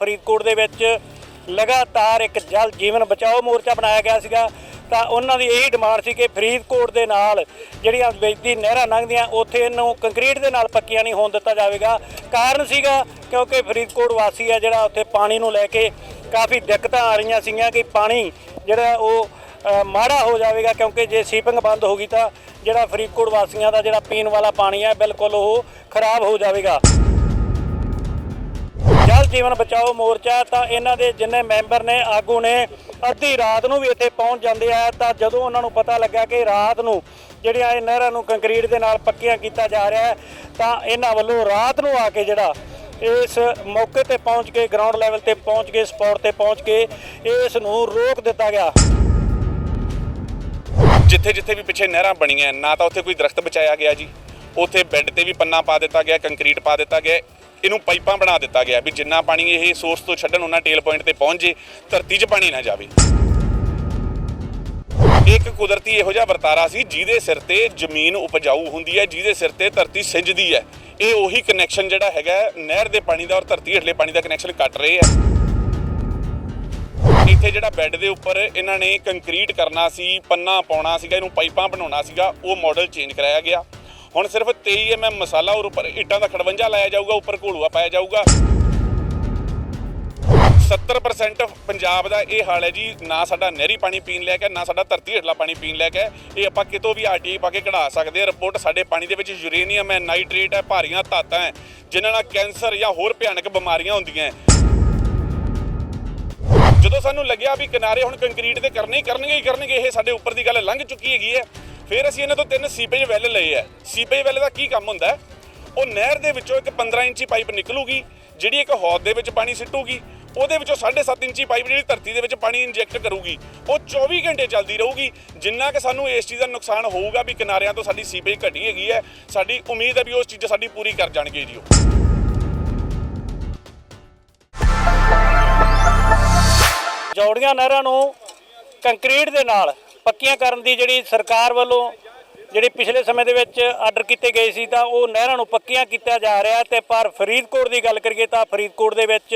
ਫਰੀਦਕੋਟ ਦੇ ਵਿੱਚ ਲਗਾਤਾਰ ਇੱਕ ਜਲ ਜੀਵਨ ਬਚਾਓ ਮੋਰਚਾ ਬਣਾਇਆ ਗਿਆ ਸੀਗਾ। ਤਾਂ ਉਹਨਾਂ ਦੀ ਇਹੀ ਡਿਮਾਂਡ ਸੀ ਕਿ ਫਰੀਦਕੋਟ ਦੇ ਨਾਲ ਜਿਹੜੀਆਂ ਵੇਚਦੀ ਨਹਿਰਾਂ ਲੰਘਦੀਆਂ, ਉੱਥੇ ਇਹਨੂੰ ਕੰਕਰੀਟ ਦੇ ਨਾਲ ਪੱਕੀਆਂ ਨਹੀਂ ਹੋਣ ਦਿੱਤਾ ਜਾਵੇਗਾ। ਕਾਰਨ ਸੀਗਾ ਕਿਉਂਕਿ ਫਰੀਦਕੋਟ ਵਾਸੀ ਆ ਜਿਹੜਾ ਉੱਥੇ ਪਾਣੀ ਨੂੰ ਲੈ ਕੇ ਕਾਫੀ ਦਿੱਕਤਾਂ ਆ ਰਹੀਆਂ ਸੀਗੀਆਂ ਕਿ ਪਾਣੀ ਜਿਹੜਾ ਉਹ ਮਾੜਾ ਹੋ ਜਾਵੇਗਾ ਕਿਉਂਕਿ ਜੇ ਸੀਪਿੰਗ ਬੰਦ ਹੋ ਗਈ ਤਾਂ ਜਿਹੜਾ ਫਰੀਦਕੋਟ ਵਾਸੀਆਂ ਦਾ ਜਿਹੜਾ ਪੀਣ ਵਾਲਾ ਪਾਣੀ ਹੈ ਬਿਲਕੁਲ ਉਹ ਖਰਾਬ ਹੋ ਜਾਵੇਗਾ। ਜਲ ਜੀਵਨ ਬਚਾਓ ਮੋਰਚਾ ਤਾਂ ਇਹਨਾਂ ਦੇ ਜਿੰਨੇ ਮੈਂਬਰ ਨੇ, ਆਗੂ ਨੇ, ਅੱਧੀ ਰਾਤ ਨੂੰ ਵੀ ਇੱਥੇ ਪਹੁੰਚ ਜਾਂਦੇ ਆ। ਤਾਂ ਜਦੋਂ ਉਹਨਾਂ ਨੂੰ ਪਤਾ ਲੱਗਾ ਕਿ ਰਾਤ ਨੂੰ ਜਿਹੜੀਆਂ ਇਹ ਨਹਿਰਾਂ ਨੂੰ ਕੰਕਰੀਟ ਦੇ ਨਾਲ ਪੱਕੀਆਂ ਕੀਤਾ ਜਾ ਰਿਹਾ ਤਾਂ ਇਹਨਾਂ ਵੱਲੋਂ ਰਾਤ ਨੂੰ ਆ ਕੇ ਜਿਹੜਾ ਇਸ ਮੌਕੇ ਤੇ ਪਹੁੰਚ ਕੇ ਗਰਾਊਂਡ ਲੈਵਲ ਤੇ ਪਹੁੰਚ ਕੇ ਸਪੌਟ ਤੇ ਪਹੁੰਚ ਕੇ ਇਸ ਨੂੰ ਰੋਕ ਦਿੱਤਾ ਗਿਆ। ਜਿੱਥੇ ਜਿੱਥੇ ਵੀ ਪਿੱਛੇ ਨਹਿਰਾਂ ਬਣੀਆਂ, ਨਾ ਤਾਂ ਉੱਥੇ ਕੋਈ ਦਰਖਤ ਬਚਾਇਆ ਗਿਆ ਜੀ। ਉੱਥੇ ਬੈੱਡ ਤੇ ਵੀ ਪੰਨਾ ਪਾ ਦਿੱਤਾ ਗਿਆ, ਕੰਕਰੀਟ ਪਾ ਦਿੱਤਾ ਗਿਆ। ਇਹਨੂੰ ਪਾਈਪਾਂ ਬਣਾ ਦਿੱਤਾ ਗਿਆ ਵੀ ਜਿੰਨਾ ਪਾਣੀ ਇਹ ਸੋਰਸ ਤੋਂ ਛੱਡਣ, ਉਹਨਾਂ ਟੇਲ ਪੁਆਇੰਟ ਤੇ ਪਹੁੰਚ ਜੇ, ਧਰਤੀ 'ਚ ਪਾਣੀ ਨਾ ਜਾਵੇ। ਇੱਕ ਕੁਦਰਤੀ ਇਹੋ ਜਿਹਾ ਵਰਤਾਰਾ ਸੀ ਜਿਹਦੇ ਸਿਰ ਤੇ ਜ਼ਮੀਨ ਉਪਜਾਊ ਹੁੰਦੀ ਹੈ, ਜਿਹਦੇ ਸਿਰ ਤੇ ਧਰਤੀ ਸਿੰਜਦੀ ਹੈ। ਇਹ ਉਹੀ ਕਨੈਕਸ਼ਨ ਜਿਹੜਾ ਹੈਗਾ ਨਹਿਰ ਦੇ ਪਾਣੀ ਦਾ ਔਰ ਧਰਤੀ ਹੇਠਲੇ ਪਾਣੀ ਦਾ ਕਨੈਕਸ਼ਨ ਕੱਟ ਰਹੇ ਆ ਇੱਥੇ ਜਿਹੜਾ ਬੈੱਡ ਦੇ ਉੱਪਰ ਇਹਨਾਂ ਨੇ ਕੰਕਰੀਟ ਕਰਨਾ ਸੀ, ਪੰਨਾ ਪਾਉਣਾ ਸੀਗਾ, ਇਹਨੂੰ ਪਾਈਪਾਂ ਬਣਾਉਣਾ ਸੀਗਾ, ਉਹ ਮਾਡਲ ਚੇਂਜ ਕਰਾਇਆ ਗਿਆ। ਹੁਣ ਸਿਰਫ 23 ਐਮਐਮ ਮਸਾਲਾ ਔਰ ਉੱਪਰ ਇੱਟਾਂ ਦਾ ਖੜਵੰਜਾ ਲਾਇਆ ਜਾਊਗਾ, ਉੱਪਰ ਘੋਲੂਆ ਪਾਇਆ ਜਾਊਗਾ। 70% ਪੰਜਾਬ ਦਾ ਇਹ ਹਾਲ ਹੈ ਜੀ, ਨਾ ਸਾਡਾ ਨਹਿਰੀ ਪਾਣੀ ਪੀਣ ਲੈ ਕੇ, ਨਾ ਸਾਡਾ ਧਰਤੀ ਹੇਠਲਾ ਪਾਣੀ ਪੀਣ ਲੈ ਕੇ। ਇਹ ਆਪਾਂ ਕਿਤੋਂ ਵੀ ਆਰਟੀਆਈ ਪਾ ਕੇ ਕਢਾ ਸਕਦੇ ਆ ਰਿਪੋਰਟ ਸਾਡੇ ਪਾਣੀ ਦੇ ਵਿੱਚ ਯੂਰੇਨੀਅਮ ਹੈ, ਨਾਈਟ੍ਰੇਟ ਹੈ, ਭਾਰੀਆਂ ਧਾਤਾਂ ਹੈ, ਜਿਨ੍ਹਾਂ ਨਾਲ ਕੈਂਸਰ ਜਾਂ ਹੋਰ ਭਿਆਨਕ ਬਿਮਾਰੀਆਂ ਹੁੰਦੀਆਂ ਹੈ। ਜਦੋਂ ਸਾਨੂੰ ਲੱਗਿਆ ਵੀ ਕਿਨਾਰੇ ਹੁਣ ਕੰਕਰੀਟ ਦੇ ਕਰਨੇ ਹੀ ਕਰਨਗੇ ਹੀ ਕਰਨਗੇ, ਇਹ ਸਾਡੇ ਉੱਪਰ ਦੀ ਗੱਲ ਲੰਘ ਚੁੱਕੀ ਹੈਗੀ ਹੈ। ਫਿਰ ਅਸੀਂ ਇਹਨਾਂ ਤੋਂ ਤਿੰਨ ਸੀਪੇਜ ਵੈਲ ਲਏ ਹੈ ਸੀਪੇਜ ਵੈਲ ਦਾ ਕੀ ਕੰਮ ਹੁੰਦਾ ਹੈ? ਉਹ ਨਹਿਰ ਦੇ ਵਿੱਚੋਂ ਇੱਕ 15 ਇੰਚੀ ਪਾਈਪ ਨਿਕਲੂਗੀ, ਜਿਹੜੀ ਇੱਕ ਹੌਦ ਦੇ ਵਿੱਚ ਪਾਣੀ ਸਿੱਟੂਗੀ। ਉਹਦੇ ਵਿੱਚੋਂ 7.5 ਇੰਚੀ ਪਾਈਪ ਜਿਹੜੀ ਧਰਤੀ ਦੇ ਵਿੱਚ ਪਾਣੀ ਇੰਜੈਕਟ ਕਰੂਗੀ। ਉਹ 24 ਘੰਟੇ ਚੱਲਦੀ ਰਹੂਗੀ। ਜਿੰਨਾ ਕਿ ਸਾਨੂੰ ਇਸ ਚੀਜ਼ ਦਾ ਨੁਕਸਾਨ ਹੋਊਗਾ ਵੀ ਕਿਨਾਰਿਆਂ ਤੋਂ ਸਾਡੀ ਸੀਪੇਜ ਘਟੀ ਹੈਗੀ ਹੈ, ਸਾਡੀ ਉਮੀਦ ਹੈ ਵੀ ਉਸ ਚੀਜ਼ ਸਾਡੀ ਪੂਰੀ ਕਰ ਜਾਣਗੇ ਜੀ ਉਹ। ਜੋੜੀਆਂ ਨਹਿਰਾਂ ਨੂੰ ਕੰਕਰੀਟ ਦੇ ਨਾਲ ਪੱਕੀਆਂ ਕਰਨ ਦੀ ਜਿਹੜੀ ਸਰਕਾਰ ਵੱਲੋਂ ਜਿਹੜੀ ਪਿਛਲੇ ਸਮੇਂ ਦੇ ਵਿੱਚ ਆਰਡਰ ਕੀਤੇ ਗਏ ਸੀ, ਤਾਂ ਉਹ ਨਹਿਰਾਂ ਨੂੰ ਪੱਕੀਆਂ ਕੀਤਾ ਜਾ ਰਿਹਾ ਤੇ ਪਰ ਫਰੀਦਕੋਟ ਦੀ ਗੱਲ ਕਰੀਏ ਤਾਂ ਫਰੀਦਕੋਟ ਦੇ ਵਿੱਚ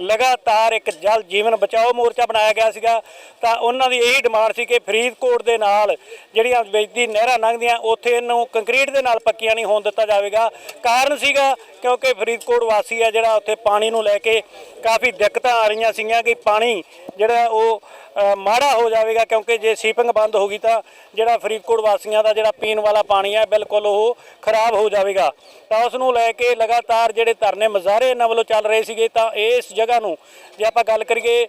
ਲਗਾਤਾਰ ਇੱਕ ਜਲ ਜੀਵਨ ਬਚਾਓ ਮੋਰਚਾ ਬਣਾਇਆ ਗਿਆ ਸੀਗਾ। ਤਾਂ ਉਹਨਾਂ ਦੀ ਇਹੀ ਡਿਮਾਂਡ ਸੀ ਕਿ ਫਰੀਦਕੋਟ ਦੇ ਨਾਲ ਜਿਹੜੀਆਂ ਵੇਚਦੀ ਨਹਿਰਾਂ ਲੰਘਦੀਆਂ, ਉੱਥੇ ਇਹਨੂੰ ਕੰਕਰੀਟ ਦੇ ਨਾਲ ਪੱਕੀਆਂ ਨਹੀਂ ਹੋਣ ਦਿੱਤਾ ਜਾਵੇਗਾ। ਕਾਰਨ ਸੀਗਾ ਕਿਉਂਕਿ ਫਰੀਦਕੋਟ ਵਾਸੀ ਆ ਜਿਹੜਾ ਉੱਥੇ ਪਾਣੀ ਨੂੰ ਲੈ ਕੇ ਕਾਫੀ ਦਿੱਕਤਾਂ ਆ ਰਹੀਆਂ ਸੀਗੀਆਂ ਕਿ ਪਾਣੀ ਜਿਹੜਾ ਉਹ ਮਾੜਾ ਹੋ ਜਾਵੇਗਾ ਕਿਉਂਕਿ ਜੇ ਸੀਪਿੰਗ ਬੰਦ ਹੋ ਗਈ ਤਾਂ ਜਿਹੜਾ ਫਰੀਦਕੋਟ ਵਾਸੀਆਂ ਦਾ ਜਿਹੜਾ ਪੀਣ ਵਾਲਾ ਪਾਣੀ ਹੈ ਬਿਲਕੁਲ ਉਹ ਖਰਾਬ ਹੋ ਜਾਵੇਗਾ। ਤਾਂ ਉਸ ਨੂੰ ਲੈ ਕੇ ਲਗਾਤਾਰ ਜਿਹੜੇ ਧਰਨੇ ਮੁਜ਼ਾਹਰੇ ਇਹਨਾਂ ਵੱਲੋਂ ਚੱਲ ਰਹੇ ਸੀਗੇ ਤਾਂ ਇਸ ਜਗ੍ਹਾ ਨੂੰ ਜੇ ਆਪਾਂ ਗੱਲ ਕਰੀਏ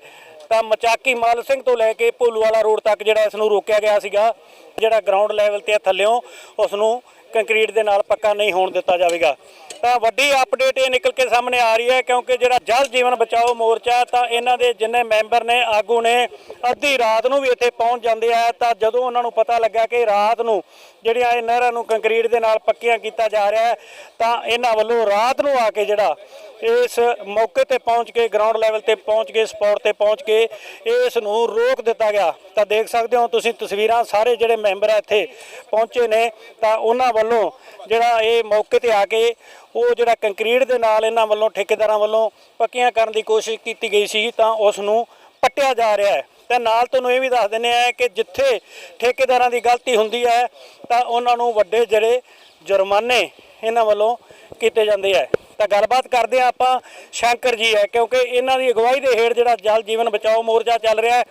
ਤਾਂ ਮਚਾਕੀ ਮਾਲ ਸਿੰਘ ਤੋਂ ਲੈ ਕੇ ਭੋਲੂਵਾਲਾ ਰੋਡ ਤੱਕ ਜਿਹੜਾ ਇਸ ਨੂੰ ਰੋਕਿਆ ਗਿਆ ਸੀਗਾ, ਜਿਹੜਾ ਗਰਾਊਂਡ ਲੈਵਲ ਤੇ ਆ ਥੱਲਿਓਂ ਉਸ ਨੂੰ ਕੰਕਰੀਟ ਦੇ ਨਾਲ ਪੱਕਾ ਨਹੀਂ ਹੋਣ ਦਿੱਤਾ ਜਾਵੇਗਾ। ਤਾਂ ਵੱਡੀ ਅਪਡੇਟ ਇਹ ਨਿਕਲ ਕੇ ਸਾਹਮਣੇ ਆ ਰਹੀ ਹੈ ਕਿਉਂਕਿ ਜਿਹੜਾ ਜਲ ਜੀਵਨ ਬਚਾਓ ਮੋਰਚਾ ਤਾਂ ਇਹਨਾਂ ਦੇ ਜਿੰਨੇ ਮੈਂਬਰ ਨੇ, ਆਗੂ ਨੇ, ਅੱਧੀ ਰਾਤ ਨੂੰ ਵੀ ਇੱਥੇ ਪਹੁੰਚ ਜਾਂਦੇ ਆ ਤਾਂ ਜਦੋਂ ਉਹਨਾਂ ਨੂੰ ਪਤਾ ਲੱਗਾ ਕਿ ਰਾਤ ਨੂੰ ਜਿਹੜੀਆਂ ਇਹ ਨਹਿਰਾਂ ਨੂੰ ਕੰਕਰੀਟ ਦੇ ਨਾਲ ਪੱਕੀਆਂ ਕੀਤਾ ਜਾ ਰਿਹਾ ਹੈ, ਤਾਂ ਇਹਨਾਂ ਵੱਲੋਂ ਰਾਤ ਨੂੰ ਆ ਕੇ ਜਿਹੜਾ ਇਸ ਮੌਕੇ ਤੇ ਪਹੁੰਚ ਕੇ ਗਰਾਊਂਡ ਲੈਵਲ ਤੇ ਪਹੁੰਚ ਕੇ ਸਪੌਟ ਤੇ ਪਹੁੰਚ ਕੇ ਇਸ ਨੂੰ ਰੋਕ ਦਿੱਤਾ ਗਿਆ। ਤਾਂ ਦੇਖ ਸਕਦੇ ਹੋ ਤੁਸੀਂ ਤਸਵੀਰਾਂ, ਸਾਰੇ ਜਿਹੜੇ ਮੈਂਬਰ ਇੱਥੇ ਪਹੁੰਚੇ ਨੇ, ਤਾਂ ਉਹਨਾਂ ਵੱਲੋਂ ਜਿਹੜਾ ਇਹ ਮੌਕੇ ਤੇ ਆ ਕੇ ਉਹ ਜਿਹੜਾ ਕੰਕਰੀਟ ਦੇ ਨਾਲ ਇਹਨਾਂ ਵੱਲੋਂ ਠੇਕੇਦਾਰਾਂ ਵੱਲੋਂ ਪੱਕੀਆਂ ਕਰਨ ਦੀ ਕੋਸ਼ਿਸ਼ ਕੀਤੀ ਗਈ ਸੀ, ਤਾਂ ਉਸ ਨੂੰ ਪੱਟਿਆ ਜਾ ਰਿਹਾ ਹੈ। ਤੇ ਨਾਲ ਤੁਹਾਨੂੰ ਇਹ ਵੀ ਦੱਸ ਦਿੰਦੇ ਆ ਕਿ ਜਿੱਥੇ ਠੇਕੇਦਾਰਾਂ ਦੀ ਗਲਤੀ ਹੁੰਦੀ ਹੈ, ਤਾਂ ਉਹਨਾਂ ਨੂੰ ਵੱਡੇ ਜਿਹੜੇ ਜੁਰਮਾਨੇ ਇਹਨਾਂ ਵੱਲੋਂ ਕੀਤੇ ਜਾਂਦੇ ਆ। ਤਾਂ ਗੱਲਬਾਤ ਕਰਦੇ ਆ ਆਪਾਂ, ਸ਼ੰਕਰ ਜੀ ਹੈ, ਕਿਉਂਕਿ ਇਹਨਾਂ ਦੀ ਅਗਵਾਈ ਦੇ ਹੇਠ ਜਿਹੜਾ ਜਲ ਜੀਵਨ ਬਚਾਓ ਮੋਰਚਾ ਚੱਲ ਰਿਹਾ ਹੈ।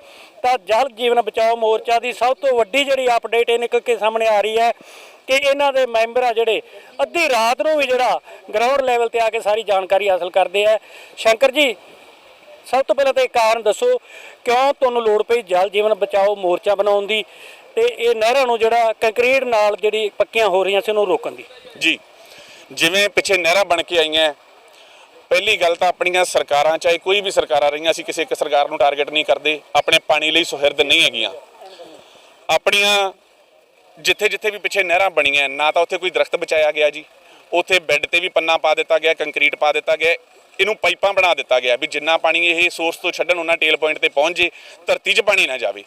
ਤਾਂ ਜਲ ਜੀਵਨ ਬਚਾਓ ਮੋਰਚਾ ਦੀ ਸਭ ਤੋਂ ਵੱਡੀ ਜਿਹੜੀ ਅਪਡੇਟ ਇਹ ਨਿਕਲ ਕੇ ਸਾਹਮਣੇ ਆ ਰਹੀ ਹੈ ਕਿ ਇਹਨਾਂ ਦੇ ਮੈਂਬਰ ਆ ਜਿਹੜੇ ਅੱਧੀ ਰਾਤ ਨੂੰ ਵੀ ਜਿਹੜਾ ਗਰਾਊਂਡ ਲੈਵਲ ਤੇ ਆ ਕੇ ਸਾਰੀ ਜਾਣਕਾਰੀ ਹਾਸਲ ਕਰਦੇ ਆ। ਸ਼ੰਕਰ ਜੀ ਸਭ ਤੋਂ ਪਹਿਲਾਂ ਤਾਂ ਇਹ ਕਾਰਨ ਦੱਸੋ, ਕਿਉਂ ਤੁਹਾਨੂੰ ਲੋੜ ਪਈ ਜਲ ਜੀਵਨ ਬਚਾਓ, ਮੋਰਚਾ ਬਣਾਉਣ ਦੀ ਤੇ ਇਹ ਨਹਿਰਾਂ ਨੂੰ ਜਿਹੜਾ ਕੰਕਰੀਟ ਨਾਲ ਜਿਹੜੀ ਪੱਕੀਆਂ ਹੋ ਰਹੀਆਂ ਸੀ ਉਹਨੂੰ ਰੋਕਣ ਦੀ? ਜੀ, ਜਿਵੇਂ ਪਿੱਛੇ ਨਹਿਰਾਂ ਬਣ ਕੇ ਆਈਆਂ, ਪਹਿਲੀ ਗੱਲ ਤਾਂ ਆਪਣੀਆਂ ਸਰਕਾਰਾਂ, ਚਾਹੇ ਕੋਈ ਵੀ ਸਰਕਾਰਾਂ ਰਹੀਆਂ ਅਸੀਂ ਕਿਸੇ ਇੱਕ ਸਰਕਾਰ ਨੂੰ ਟਾਰਗੇਟ ਨਹੀਂ ਕਰਦੇ, ਆਪਣੇ ਪਾਣੀ ਲਈ ਸੁਹਿਰਦ ਨਹੀਂ ਹੈਗੀਆਂ। ਆਪਣੀਆਂ ਜਿੱਥੇ ਜਿੱਥੇ ਵੀ ਪਿੱਛੇ ਨਹਿਰਾਂ ਬਣੀਆਂ, ਨਾ ਤਾਂ ਉੱਥੇ ਕੋਈ ਦਰਖਤ ਬਚਾਇਆ ਗਿਆ ਜੀ, ਉੱਥੇ ਬੈੱਡ ਤੇ ਵੀ ਪੰਨਾ ਪਾ ਦਿੱਤਾ ਗਿਆ, ਕੰਕਰੀਟ ਪਾ ਦਿੱਤਾ ਗਿਆ ਇਹਨੂੰ ਪਾਈਪਾਂ ਬਣਾ ਦਿੱਤਾ ਗਿਆ ਵੀ ਜਿੰਨਾ ਪਾਣੀ ਇਹ ਸੋਰਸ ਤੋਂ ਛੱਡਣ, ਉਹਨਾਂ ਟੇਲ ਪੁਆਇੰਟ ਤੇ ਪਹੁੰਚ ਜੇ, ਧਰਤੀ 'ਚ ਪਾਣੀ ਨਾ ਜਾਵੇ।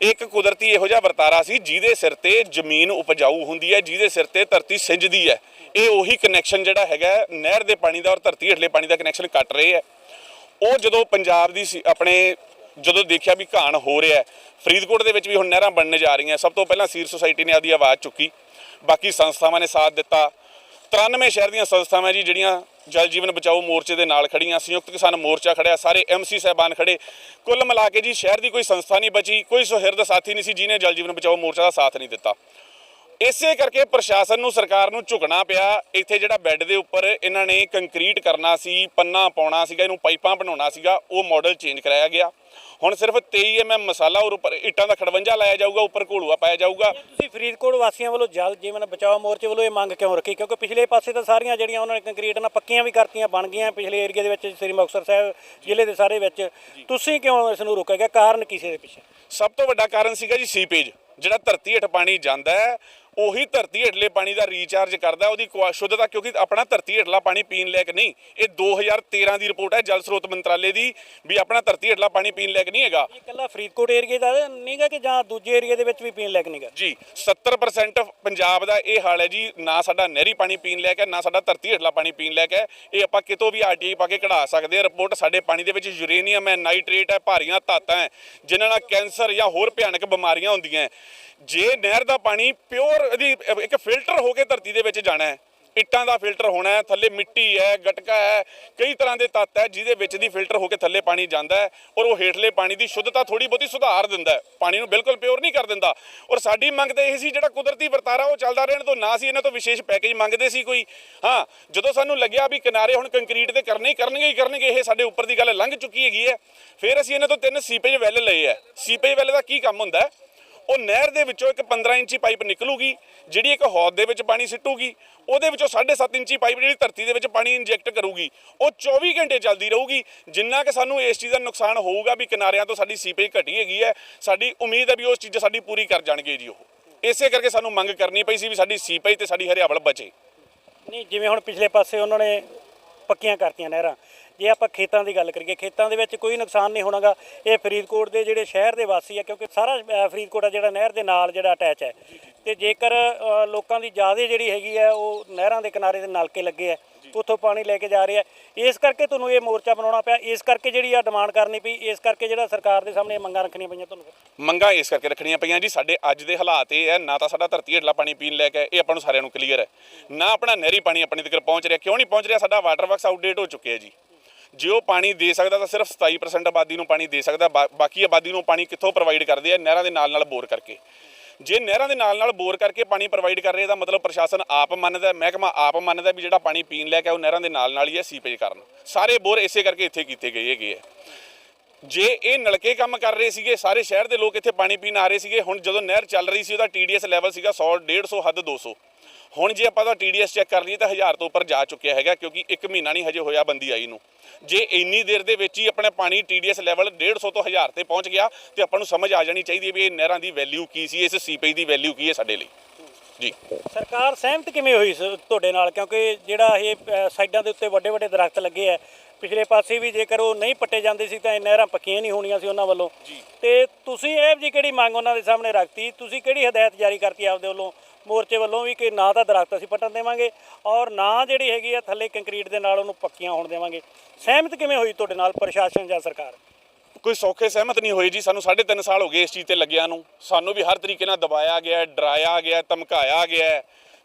ਇੱਕ ਕੁਦਰਤੀ ਇਹੋ ਜਿਹਾ ਵਰਤਾਰਾ ਸੀ ਜਿਹਦੇ ਸਿਰ ਤੇ ਜ਼ਮੀਨ ਉਪਜਾਊ ਹੁੰਦੀ ਹੈ, ਜਿਹਦੇ ਸਿਰ ਤੇ ਧਰਤੀ ਸਿੰਜਦੀ ਹੈ। ਇਹ ਉਹੀ ਕਨੈਕਸ਼ਨ ਜਿਹੜਾ ਹੈਗਾ ਨਹਿਰ ਦੇ ਪਾਣੀ ਦਾ ਔਰ ਧਰਤੀ ਹੇਠਲੇ ਪਾਣੀ ਦਾ ਕਨੈਕਸ਼ਨ ਕੱਟ ਰਹੇ ਹੈ। ਉਹ ਜਦੋਂ ਪੰਜਾਬ ਦੀ ਸੀ- ਆਪਣੇ ਜਦੋਂ ਦੇਖਿਆ ਵੀ ਘਾਣ ਹੋ ਰਿਹਾ ਫਰੀਦਕੋਟ ਦੇ ਵਿੱਚ ਵੀ ਹੁਣ ਨਹਿਰਾਂ ਬਣਨ ਜਾ ਰਹੀਆਂ, ਸਭ ਤੋਂ ਪਹਿਲਾਂ ਸੀਰ ਸੁਸਾਇਟੀ ਨੇ ਆਪਦੀ ਆਵਾਜ਼ ਚੁੱਕੀ। ਬਾਕੀ ਸੰਸਥਾਵਾਂ ਨੇ ਸਾਥ ਦਿੱਤਾ। 93 ਸ਼ਹਿਰ ਦੀਆਂ ਸੰਸਥਾਵਾਂ ਜੀ, ਜਿਹੜੀਆਂ ਜਲ ਜੀਵਨ ਬਚਾਓ ਮੋਰਚੇ ਦੇ ਨਾਲ ਖੜੀਆਂ, ਸੰਯੁਕਤ ਕਿਸਾਨ ਮੋਰਚਾ ਖੜਿਆ, ਸਾਰੇ ਐਮਸੀ ਸਹਿਬਾਨ ਖੜੇ। ਕੁੱਲ ਮਿਲਾ ਕੇ ਜੀ, ਸ਼ਹਿਰ ਦੀ ਕੋਈ ਸੰਸਥਾ ਨਹੀਂ ਬਚੀ, ਕੋਈ ਸੁਹਿਰਦ ਸਾਥੀ ਨਹੀਂ ਸੀ, ਜਿਹਨੇ ਜਲ ਜੀਵਨ ਬਚਾਓ ਮੋਰਚਾ ਦਾ ਸਾਥ ਨਹੀਂ ਦਿੱਤਾ। ਇਸੇ ਕਰਕੇ ਪ੍ਰਸ਼ਾਸਨ ਨੂੰ ਸਰਕਾਰ ਨੂੰ ਝੁਕਣਾ ਪਿਆ। ਇੱਥੇ ਜਿਹੜਾ ਬੈੱਡ ਦੇ ਉੱਪਰ ਇਹਨਾਂ ਨੇ ਕੰਕਰੀਟ ਕਰਨਾ ਸੀ ਪੰਨਾ ਪਾਉਣਾ ਸੀਗਾ ਇਹਨੂੰ ਪਾਈਪਾਂ ਬਣਾਉਣਾ ਸੀਗਾ ਉਹ ਮਾਡਲ ਚੇਂਜ ਕਰਾਇਆ ਗਿਆ। ਹੁਣ ਸਿਰਫ 23 ਐਮਐਮ ਮਸਾਲਾ ਔਰ ਉੱਪਰ ਇੱਟਾਂ ਦਾ ਖੜਵੰਜਾ ਲਾਇਆ ਜਾਊਗਾ ਉੱਪਰ ਘੋਲੂਆ ਪਾਇਆ ਜਾਊਗਾ। ਤੁਸੀਂ ਫਰੀਦਕੋਟ ਵਾਸੀਆਂ ਵੱਲੋਂ ਜਲ ਜੀਵਨ ਬਚਾਓ ਮੋਰਚੇ ਵੱਲੋਂ ਇਹ ਮੰਗ ਕਿਉਂ ਰੱਖੀ? ਕਿਉਂਕਿ ਪਿਛਲੇ ਪਾਸੇ ਤਾਂ ਸਾਰੀਆਂ ਜਿਹੜੀਆਂ ਉਹਨਾਂ ਨੇ ਕੰਕਰੀਟ ਨਾਲ ਪੱਕੀਆਂ ਵੀ ਕਰਤੀਆਂ ਬਣ ਗਈਆਂ। ਪਿਛਲੇ ਏਰੀਆ ਦੇ ਵਿੱਚ ਸ੍ਰੀ ਮੁਕਤਸਰ ਸਾਹਿਬ ਜ਼ਿਲ੍ਹੇ ਦੇ ਸਾਰੇ ਵਿੱਚ। ਤੁਸੀਂ ਕਿਉਂ ਇਸ ਨੂੰ ਰੋਕਿਆ ਗਿਆ? ਕਾਰਨ ਕਿਸੇ ਦੇ ਪਿੱਛੇ? ਸਭ ਤੋਂ ਵੱਡਾ ਕਾਰਨ ਸੀਗਾ ਜੀ ਸੀਪੇਜ ਜਿਹੜਾ ਧਰਤੀ ਹੇਠ ਪਾਣੀ ਜਾਂਦਾ ਹੈ ਉਹੀ ਧਰਤੀ ਹੇਠਲੇ ਪਾਣੀ ਦਾ ਰੀਚਾਰਜ ਕਰਦਾ ਉਹਦੀ ਸ਼ੁੱਧਤਾ ਕਿਉਂਕਿ ਆਪਣਾ ਧਰਤੀ ਹੇਠਲਾ ਪਾਣੀ ਪੀਣ ਲਾਇਕ ਨਹੀਂ। ਇਹ 2013 ਦੀ ਰਿਪੋਰਟ ਹੈ ਜਲ ਸਰੋਤ ਮੰਤਰਾਲੇ ਦੀ ਵੀ ਆਪਣਾ ਧਰਤੀ ਹੇਠਲਾ ਪਾਣੀ ਪੀਣ ਲਾਇਕ ਨਹੀਂ ਹੈਗਾ। ਇਹ ਇਕੱਲਾ ਫਰੀਦਕੋਟ ਏਰੀਆ ਦਾ ਨਹੀਂਗਾ ਕਿ ਜਾਂ ਦੂਜੇ ਏਰੀਆ ਦੇ ਵਿੱਚ ਵੀ ਪੀਣ ਲਾਇਕ ਨਹੀਂਗਾ? ਜੀ 70% ਪੰਜਾਬ ਦਾ ਇਹ ਹਾਲ ਹੈ ਜੀ ਨਾ ਸਾਡਾ ਨਹਿਰੀ ਪਾਣੀ ਪੀਣ ਲਾਇਕ ਹੈ ਨਾ ਸਾਡਾ ਧਰਤੀ ਹੇਠਲਾ ਪਾਣੀ ਪੀਣ ਲਾਇਕ ਹੈ। ਇਹ ਆਪਾਂ ਕਿਤੋਂ ਵੀ ਆਰਟੀਆਈ ਪਾ ਕੇ ਕਢਾ ਸਕਦੇ ਹਾਂ। ਰਿਪੋਰਟ ਸਾਡੇ ਪਾਣੀ ਦੇ ਵਿੱਚ ਯੂਰੇਨੀਅਮ ਹੈ ਨਾਈਟ੍ਰੇਟ ਹੈ ਭਾਰੀਆਂ ਧਾਤਾਂ ਹੈ ਜਿਨ੍ਹਾਂ ਨਾਲ ਕੈਂਸਰ ਜਾਂ ਹੋਰ ਭਿਆਨਕ ਬਿਮਾਰੀਆਂ ਹੁੰਦੀਆਂ। ਜੇ ਨਹਿਰ ਦਾ ਪਾਣੀ ਪਿਓਰ ਇਹਦੀ ਇੱਕ ਫਿਲਟਰ ਹੋ ਕੇ ਧਰਤੀ ਦੇ ਵਿੱਚ ਜਾਣਾ ਹੈ। ਇੱਟਾਂ ਦਾ ਫਿਲਟਰ ਹੋਣਾ ਹੈ, ਥੱਲੇ ਮਿੱਟੀ ਹੈ, ਗਟਕਾ ਹੈ, ਕਈ ਤਰ੍ਹਾਂ ਦੇ ਤੱਤ ਹੈ ਜਿਹਦੇ ਵਿੱਚ ਦੀ ਫਿਲਟਰ ਹੋ ਕੇ ਥੱਲੇ ਪਾਣੀ ਜਾਂਦਾ ਹੈ ਔਰ ਉਹ ਹੇਠਲੇ ਪਾਣੀ ਦੀ ਸ਼ੁੱਧਤਾ ਥੋੜੀ ਬਹੁਤੀ ਸੁਧਾਰ ਦਿੰਦਾ ਪਾਣੀ ਨੂੰ ਬਿਲਕੁਲ ਪਿਓਰ ਨਹੀਂ ਕਰ ਦਿੰਦਾ। ਔਰ ਸਾਡੀ ਮੰਗ ਤਾਂ ਇਹ ਸੀ ਜਿਹੜਾ ਕੁਦਰਤੀ ਵਰਤਾਰਾ ਉਹ ਚੱਲਦਾ ਰਹਿਣ ਤੋਂ ਨਾ ਸੀ ਇਹਨਾਂ ਤੋਂ ਵਿਸ਼ੇਸ਼ ਪੈਕੇਜ ਮੰਗਦੇ ਸੀ ਕੋਈ। ਹਾਂ, ਜਦੋਂ ਸਾਨੂੰ ਲੱਗਿਆ ਵੀ ਕਿਨਾਰੇ ਹੁਣ ਕੰਕਰੀਟ ਦੇ ਕਰਨੇ ਹੀ ਕਰਨਗੇ ਹੀ ਕਰਨਗੇ, ਇਹ ਸਾਡੇ ਉੱਪਰ ਦੀ ਗੱਲ ਲੰਘ ਚੁੱਕੀ ਹੈਗੀ ਹੈ। ਫਿਰ ਅਸੀਂ ਇਹਨਾਂ ਤੋਂ ਤਿੰਨ ਸੀਪੇਜ ਵੈਲ ਲਏ ਹੈ। ਸੀਪੇਜ ਵੈਲ ਦਾ ਕੀ ਕੰਮ ਹੁੰਦਾ ਹੈ? ਉਹ ਨਹਿਰ ਦੇ ਵਿੱਚੋਂ ਇੱਕ 15 ਇੰਚੀ ਪਾਈਪ ਨਿਕਲੂਗੀ, ਜਿਹੜੀ ਇੱਕ ਹੌਦ ਦੇ ਵਿੱਚ ਪਾਣੀ ਸਿੱਟੂਗੀ, ਉਹਦੇ ਵਿੱਚੋਂ 7.5 ਇੰਚੀ ਪਾਈਪ ਜਿਹੜੀ ਧਰਤੀ ਦੇ ਵਿੱਚ ਪਾਣੀ ਇੰਜੈਕਟ ਕਰੂਗੀ, ਉਹ 24 ਘੰਟੇ ਚੱਲਦੀ ਰਹੂਗੀ। ਜਿੰਨਾ ਕਿ ਸਾਨੂੰ ਇਸ ਚੀਜ਼ ਦਾ ਨੁਕਸਾਨ ਹੋਊਗਾ ਵੀ ਕਿਨਾਰਿਆਂ ਤੋਂ ਸਾਡੀ ਸੀਪੇਜ ਘਟੀ ਹੈਗੀ ਹੈ, ਸਾਡੀ ਉਮੀਦ ਹੈ ਵੀ ਉਸ ਚੀਜ਼ਾਂ ਸਾਡੀ ਪੂਰੀ ਕਰ ਜਾਣਗੇ ਜੀ ਉਹ। ਇਸੇ ਕਰਕੇ ਸਾਨੂੰ ਮੰਗ ਕਰਨੀ ਪਈ ਸੀ ਵੀ ਸਾਡੀ ਸੀਪੇਜ ਤੇ ਸਾਡੀ ਹਰਿਆਵਲ ਬਚੇ। ਨਹੀਂ, ਜਿਵੇਂ ਹੁਣ ਪਿਛਲੇ ਪਾਸੇ ਉਹਨਾਂ ਨੇ ਪੱਕੀਆਂ ਕਰਤੀਆਂ ਨਹਿਰਾਂ ਜੇ ਆਪਾਂ ਖੇਤਾਂ ਦੀ ਗੱਲ ਕਰੀਏ, ਖੇਤਾਂ ਦੇ ਵਿੱਚ ਕੋਈ ਨੁਕਸਾਨ ਨਹੀਂ ਹੋਣਾਗਾ। ਇਹ ਫਰੀਦਕੋਟ ਦੇ ਜਿਹੜੇ ਸ਼ਹਿਰ ਦੇ ਵਾਸੀ ਆ, ਕਿਉਂਕਿ ਸਾਰਾ ਫਰੀਦਕੋਟ ਆ ਜਿਹੜਾ ਨਹਿਰ ਦੇ ਨਾਲ ਜਿਹੜਾ ਅਟੈਚ ਹੈ। ਤੇ ਜੇਕਰ ਲੋਕਾਂ ਦੀ ਜ਼ਿਆਦਾ ਜਿਹੜੀ ਹੈਗੀ ਹੈ, ਉਹ ਨਹਿਰਾਂ ਦੇ ਕਿਨਾਰੇ ਦੇ ਨਲਕੇ ਲੱਗੇ ਆ ਉੱਥੋਂ ਪਾਣੀ ਲੈ ਕੇ ਜਾ ਰਹੇ ਆ ਇਸ ਕਰਕੇ ਤੁਹਾਨੂੰ ਇਹ ਮੋਰਚਾ ਬਣਾਉਣਾ ਪਿਆ, ਇਸ ਕਰਕੇ ਜਿਹੜੀ ਆ ਡਿਮਾਂਡ ਕਰਨੀ ਪਈ, ਇਸ ਕਰਕੇ ਜਿਹੜਾ ਸਰਕਾਰ ਦੇ ਸਾਹਮਣੇ ਮੰਗਾਂ ਰੱਖਣੀਆਂ ਪਈਆਂ ਤੁਹਾਨੂੰ। ਮੰਗਾਂ ਇਸ ਕਰਕੇ ਰੱਖਣੀਆਂ ਪਈਆਂ ਜੀ, ਸਾਡੇ ਅੱਜ ਦੇ ਹਾਲਾਤ ਇਹ ਹੈ, ਨਾ ਤਾਂ ਸਾਡਾ ਧਰਤੀ ਹੇਠਲਾ ਪਾਣੀ ਪੀਣ ਲੈ ਕੇ ਇਹ ਆਪਾਂ ਨੂੰ ਸਾਰਿਆਂ ਨੂੰ ਕਲੀਅਰ ਹੈ। ਨਾ ਆਪਣਾ ਨਹਿਰੀ ਪਾਣੀ ਆਪਣੇ ਤੱਕ ਪਹੁੰਚ ਰਿਹਾ, ਕਿਉਂ ਨਹੀਂ ਪਹੁੰਚ ਰਿਹਾ? ਸਾਡਾ ਵਾਟਰ ਵਰਕਸ ਆਊਟਡੇਟ ਹੋ ਚੁੱਕਿਆ ਜੀ। ਜੇ ਉਹ ਪਾਣੀ ਦੇ ਸਕਦਾ ਤਾਂ ਸਿਰਫ 27% ਆਬਾਦੀ ਨੂੰ ਪਾਣੀ ਦੇ ਸਕਦਾ, ਬਾ- ਬਾਕੀ ਆਬਾਦੀ ਨੂੰ ਪਾਣੀ ਕਿੱਥੋਂ ਪ੍ਰੋਵਾਈਡ ਕਰਦੇ ਆ? ਨਹਿਰਾਂ ਦੇ ਨਾਲ ਨਾਲ ਬੋਰ ਕਰਕੇ। ਜੇ ਨਹਿਰਾਂ ਦੇ ਨਾਲ ਨਾਲ ਬੋਰ ਕਰਕੇ ਪਾਣੀ ਪ੍ਰੋਵਾਈਡ ਕਰ ਰਹੇ ਤਾਂ ਮਤਲਬ ਪ੍ਰਸ਼ਾਸਨ ਆਪ ਮੰਨਦਾ ਮਹਿਕਮਾ ਆਪ ਮੰਨਦਾ ਵੀ ਜਿਹੜਾ ਪਾਣੀ ਪੀਣ ਲੈ ਕੇ ਉਹ ਨਹਿਰਾਂ ਦੇ ਨਾਲ ਨਾਲ ਹੀ ਹੈ ਸੀਪੇਜ ਕਰਨ। ਸਾਰੇ ਬੋਰ ਇਸੇ ਕਰਕੇ ਇੱਥੇ ਕੀਤੇ ਗਏ ਹੈਗੇ ਆ। ਜੇ ਇਹ ਨਲਕੇ ਕੰਮ ਕਰ ਰਹੇ ਸੀਗੇ, ਸਾਰੇ ਸ਼ਹਿਰ ਦੇ ਲੋਕ ਇੱਥੇ ਪਾਣੀ ਪੀਣ ਆ ਰਹੇ ਸੀਗੇ, ਹੁਣ ਜਦੋਂ ਨਹਿਰ ਚੱਲ ਰਹੀ ਸੀ, ਉਹਦਾ TDS ਲੈਵਲ ਸੀਗਾ 100 150 ਹੱਦ 200 ਹੁਣ ਜੇ ਆਪਾਂ ਦਾ TDS ਚੈੱਕ ਕਰ ਲਈਏ ਤਾਂ 1000 ਤੋਂ ਉੱਪਰ ਜਾ ਚੁੱਕਿਆ ਹੈਗਾ ਕਿਉਂਕਿ 1 ਮਹੀਨਾ ਨਹੀਂ ਹਜੇ ਹੋਇਆ ਬੰਦੀ ਆਈ ਨੂੰ। ਜੇ ਇੰਨੀ ਦੇਰ ਦੇ ਵਿੱਚ ਹੀ ਆਪਣੇ ਪਾਣੀ TDS ਲੈਵਲ 150 ਤੋਂ 1000 ਤੇ ਪਹੁੰਚ ਗਿਆ ਤੇ ਆਪਾਂ ਨੂੰ ਸਮਝ ਆ ਜਾਣੀ ਚਾਹੀਦੀ ਹੈ ਵੀ ਇਹ ਨਹਿਰਾਂ ਦੀ ਵੈਲਿਊ ਕੀ ਸੀ ਇਸ ਸੀਪੇਜ ਦੀ ਵੈਲਿਊ ਕੀ ਹੈ ਸਾਡੇ ਲਈ। ਜੀ। ਸਰਕਾਰ ਸਹਿਮਤ ਕਿਵੇਂ ਹੋਈ ਤੁਹਾਡੇ ਨਾਲ? ਕਿਉਂਕਿ ਜਿਹੜਾ ਇਹ ਸਾਈਡਾਂ ਦੇ ਉੱਤੇ ਵੱਡੇ ਵੱਡੇ ਦਰਖਤ ਲੱਗੇ ਆ ਪਿਛਲੇ ਪਾਸੇ ਵੀ ਜੇਕਰ ਉਹ ਨਹੀਂ ਪੱਟੇ ਜਾਂਦੇ ਸੀ ਤਾਂ ਇਹ ਨਹਿਰਾਂ ਪੱਕੀਆਂ ਨਹੀਂ ਹੋਣੀਆਂ ਸੀ ਉਹਨਾਂ ਵੱਲੋਂ। ਤੇ ਤੁਸੀਂ ਇਹ ਜੀ ਕਿਹੜੀ ਮੰਗ ਉਹਨਾਂ ਦੇ ਸਾਹਮਣੇ ਰੱਖਤੀ? ਤੁਸੀਂ ਕਿਹੜੀ ਹਦਾਇਤ ਜਾਰੀ ਕਰਤੀ ਆਪਦੇ ਵੱਲੋਂ? ਮੋਰਚੇ ਵੱਲੋਂ ਵੀ ਕਿ ਨਾ ਤਾਂ ਦਰਖਤ ਅਸੀਂ ਪੱਟਣ ਦੇਵਾਂਗੇ ਔਰ ਨਾ ਜਿਹੜੀ ਹੈਗੀ ਆ ਥੱਲੇ ਕੰਕਰੀਟ ਦੇ ਨਾਲ ਉਹਨੂੰ ਪੱਕੀਆਂ ਹੋਣ ਦੇਵਾਂਗੇ। ਸਹਿਮਤ ਕਿਵੇਂ ਹੋਈ ਤੁਹਾਡੇ ਨਾਲ ਪ੍ਰਸ਼ਾਸਨ ਜਾਂ ਸਰਕਾਰ? ਕੋਈ ਸੌਖੇ ਸਹਿਮਤ ਨਹੀਂ ਹੋਈ ਜੀ, ਸਾਨੂੰ 3.5 ਸਾਲ ਹੋ ਗਏ ਇਸ ਚੀਜ਼ ਤੇ ਲੱਗਿਆ ਨੂੰ। ਸਾਨੂੰ ਵੀ ਹਰ ਤਰੀਕੇ ਨਾਲ ਦਬਾਇਆ ਗਿਆ, ਡਰਾਇਆ ਗਿਆ, ਧਮਕਾਇਆ ਗਿਆ।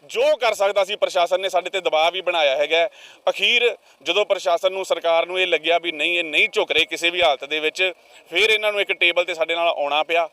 ਜੋ ਕਰ ਸਕਦਾ ਸੀ ਪ੍ਰਸ਼ਾਸਨ ਨੇ ਸਾਡੇ ਤੇ ਦਬਾਅ ਵੀ ਬਣਾਇਆ ਹੈਗਾ। ਅਖੀਰ ਜਦੋਂ ਪ੍ਰਸ਼ਾਸਨ ਨੂੰ, ਸਰਕਾਰ ਨੂੰ ਇਹ ਲੱਗਿਆ ਵੀ ਨਹੀਂ, ਇਹ ਨਹੀਂ ਝੁਕ ਰਹੇ ਕਿਸੇ ਵੀ ਹਾਲਤ ਦੇ ਵਿੱਚ, ਫਿਰ ਇਹਨਾਂ ਨੂੰ ਇੱਕ ਟੇਬਲ ਤੇ ਸਾਡੇ ਨਾਲ ਆਉਣਾ ਪਿਆ।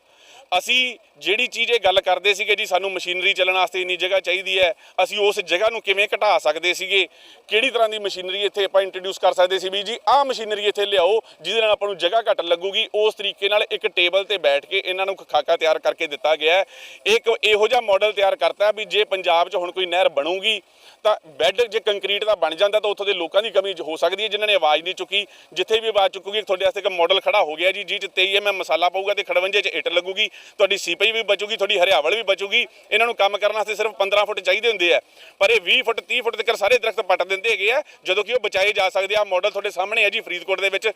ਅਸੀਂ ਜਿਹੜੀ ਚੀਜ਼ ਇਹ ਗੱਲ ਕਰਦੇ ਸੀਗੇ ਜੀ, ਸਾਨੂੰ ਮਸ਼ੀਨਰੀ ਚੱਲਣ ਵਾਸਤੇ ਇੰਨੀ ਜਗ੍ਹਾ ਚਾਹੀਦੀ ਹੈ, ਅਸੀਂ ਉਸ ਜਗ੍ਹਾ ਨੂੰ ਕਿਵੇਂ ਘਟਾ ਸਕਦੇ ਸੀਗੇ? ਕਿਹੜੀ ਤਰ੍ਹਾਂ ਦੀ ਮਸ਼ੀਨਰੀ ਇੱਥੇ ਆਪਾਂ ਇੰਟਰੋਡਿਊਸ ਕਰ ਸਕਦੇ ਸੀ ਵੀ ਜੀ, ਆਹ ਮਸ਼ੀਨਰੀ ਇੱਥੇ ਲਿਆਓ, ਜਿਹਦੇ ਨਾਲ ਆਪਾਂ ਨੂੰ ਜਗ੍ਹਾ ਘੱਟ ਲੱਗੂਗੀ, ਉਸ ਤਰੀਕੇ ਨਾਲ ਇੱਕ ਟੇਬਲ ਤੇ ਬੈਠ ਕੇ ਇਹਨਾਂ ਨੂੰ ਖਾਕਾ ਤਿਆਰ ਕਰਕੇ ਦਿੱਤਾ ਗਿਆ ਇੱਕ ਇਹੋ ਜਿਹਾ ਮਾਡਲ ਤਿਆਰ ਕਰਤਾ ਵੀ ਜੇ ਪੰਜਾਬ 'ਚ ਹੁਣ ਕੋਈ ਨਹਿਰ ਬਣੂਗੀ, ਤਾਂ ਬੈੱਡ ਜੇ ਕੰਕਰੀਟ ਦਾ ਬਣ ਜਾਂਦਾ, ਤਾਂ ਉੱਥੋਂ ਦੇ ਲੋਕਾਂ ਦੀ ਕਮੀ ਹੋ ਸਕਦੀ ਹੈ, ਜਿਨ੍ਹਾਂ ਨੇ ਆਵਾਜ਼ ਨਹੀਂ ਚੁੱਕੀ। ਜਿੱਥੇ ਵੀ ਆਵਾਜ਼ ਚੁੱਕੂਗੀ, ਤੁਹਾਡੇ ਵਾਸਤੇ ਇੱਕ ਮਾਡਲ ਖੜਾ ਹੋ ਗਿਆ ਜੀ ਜੀ 'ਚ 23 ਐਮਐਮ ਮਸਾਲਾ ਪਊਗਾ ਤੇ ਖੜਵੰਜੇ 'ਚ ਇੱਟ ਲੱਗੂਗੀ। ਤੁਹਾਡੀ ਸੀਪਈ ਵੀ ਬਚੂਗੀ, ਤੁਹਾਡੀ ਹਰਿਆਵਲ ਵੀ ਬਚੂਗੀ। ਇਹਨਾਂ ਨੂੰ ਕੰਮ ਕਰਨ ਵਾਸਤੇ ਸਿਰਫ 15 ਫੁੱਟ ਚਾਹੀਦੇ ਹੁੰਦੇ ਆ। ਪਰ ਇਹ 20 ਫੁੱਟ 30 ਫੁੱਟ ਤੱਕ ਸਾਰੇ ਦਰਖਤ ਪੱਟ ਦਿੰਦੇ ਹੈਗੇ ਆ, ਜਦੋਂ ਕਿ ਉਹ ਬਚਾਏ ਜਾ ਸਕਦੇ ਆ। ਮਾਡਲ ਤੁਹਾਡੇ ਸਾਹਮਣੇ ਹੈ ਜੀ, ਫਰੀਦਕੋਟ ਦੇ ਵਿੱਚ।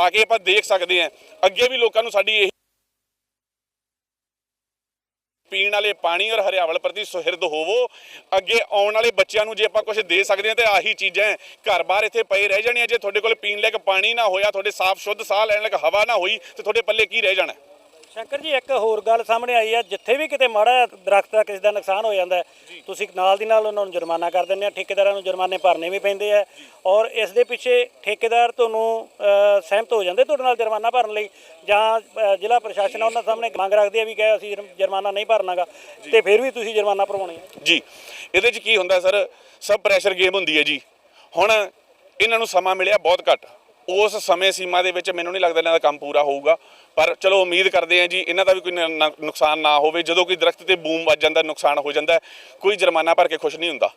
ਆ ਕੇ ਆਪਾਂ ਦੇਖ ਸਕਦੇ ਆ। ਅੱਗੇ ਵੀ ਲੋਕਾਂ ਨੂੰ ਸਾਡੀ ਇਹ ਪੀਣ ਵਾਲੇ ਪਾਣੀ ਔਰ ਹਰਿਆਵਲ ਪ੍ਰਤੀ ਸੁਹਿਰਦ ਹੋਵੋ। ਅੱਗੇ ਆਉਣ ਵਾਲੇ ਬੱਚਿਆਂ ਨੂੰ ਜੇ ਆਪਾਂ ਕੁਝ ਦੇ ਸਕਦੇ ਹਾਂ ਤੇ ਆਹੀ ਚੀਜ਼ਾਂ ਘਰ-ਬਾਰ ਇੱਥੇ ਪਏ ਰਹਿ ਜਾਣੀਆਂ ਜੇ ਤੁਹਾਡੇ ਕੋਲ ਪੀਣ ਲਈ ਪਾਣੀ ਨਾ ਹੋਇਆ, ਤੁਹਾਡੇ ਸਾਫ਼ ਸ਼ੁੱਧ ਸਾਹ ਲੈਣ ਲਈ ਹਵਾ ਨਾ ਹੋਈ, ਤੇ ਤੁਹਾਡੇ ਪੱਲੇ ਕੀ ਰਹਿ ਜਾਣਾ? ਸ਼ੰਕਰ ਜੀ ਇੱਕ ਹੋਰ ਗੱਲ ਸਾਹਮਣੇ ਆਈ ਹੈ ਜਿੱਥੇ ਵੀ ਕਿਤੇ ਮਾੜਾ ਜਿਹਾ ਦਰਖਤ ਦਾ ਕਿਸੇ ਦਾ ਨੁਕਸਾਨ ਹੋ ਜਾਂਦਾ ਹੈ, ਤੁਸੀਂ ਨਾਲ ਦੀ ਨਾਲ ਉਹਨਾਂ ਨੂੰ ਜੁਰਮਾਨਾ ਕਰ ਦਿੰਦੇ ਆ ਠੇਕੇਦਾਰਾਂ ਨੂੰ ਜੁਰਮਾਨੇ ਭਰਨੇ ਵੀ ਪੈਂਦੇ ਆ ਔਰ ਇਸ ਦੇ ਪਿੱਛੇ ਠੇਕੇਦਾਰ ਤੁਹਾਨੂੰ ਅ, ਸਹਿਮਤ ਹੋ ਜਾਂਦੇ ਤੁਹਾਡੇ ਨਾਲ ਜੁਰਮਾਨਾ ਭਰਨ ਲਈ ਜਾਂ ਅ, ਜ਼ਿਲ੍ਹਾ ਪ੍ਰਸ਼ਾਸਨ ਆ ਉਹਨਾਂ ਸਾਹਮਣੇ ਮੰਗ ਰੱਖਦੇ ਆ ਵੀ ਕਹੇ ਅਸੀਂ ਜੁਰਮ- ਜੁਰਮਾਨਾ ਨਹੀਂ ਭਰਨਾਗਾ ਤੇ ਫਿਰ ਵੀ ਤੁਸੀਂ ਜੁਰਮਾਨਾ ਭਰਵਾਉਣੀ ਹੈ ਜੀ ਇਹਦੇ 'ਚ ਕੀ ਹੁੰਦਾ ਸਰ? ਸਭ ਪ੍ਰੈਸ਼ਰ ਗੇਮ ਹੁੰਦੀ ਹੈ ਜੀ। ਹੁਣ ਇਹਨਾਂ ਨੂੰ ਸਮਾਂ ਮਿਲਿਆ ਬਹੁਤ ਘੱਟ। ਉਸ ਸਮੇਂ ਸੀਮਾ ਦੇ ਵਿੱਚ ਮੈਨੂੰ ਨਹੀਂ ਲੱਗਦਾ ਇਹਨਾਂ ਦਾ ਕੰਮ ਪੂਰਾ ਹੋਊਗਾ। ਪਰ ਚਲੋ ਉਮੀਦ ਕਰਦੇ ਹਾਂ ਜੀ, ਇਹਨਾਂ ਦਾ ਵੀ ਕੋਈ ਨ- ਨ- ਨੁਕਸਾਨ ਨਾ ਹੋਵੇ। ਜਦੋਂ ਕੋਈ ਦਰਖਤ ਤੇ ਬੂਮ ਵੱਜ ਜਾਂਦਾ, ਨੁਕਸਾਨ ਹੋ ਜਾਂਦਾ, ਕੋਈ ਜੁਰਮਾਨਾ ਭਰ ਕੇ ਖੁਸ਼ ਨਹੀਂ ਹੁੰਦਾ।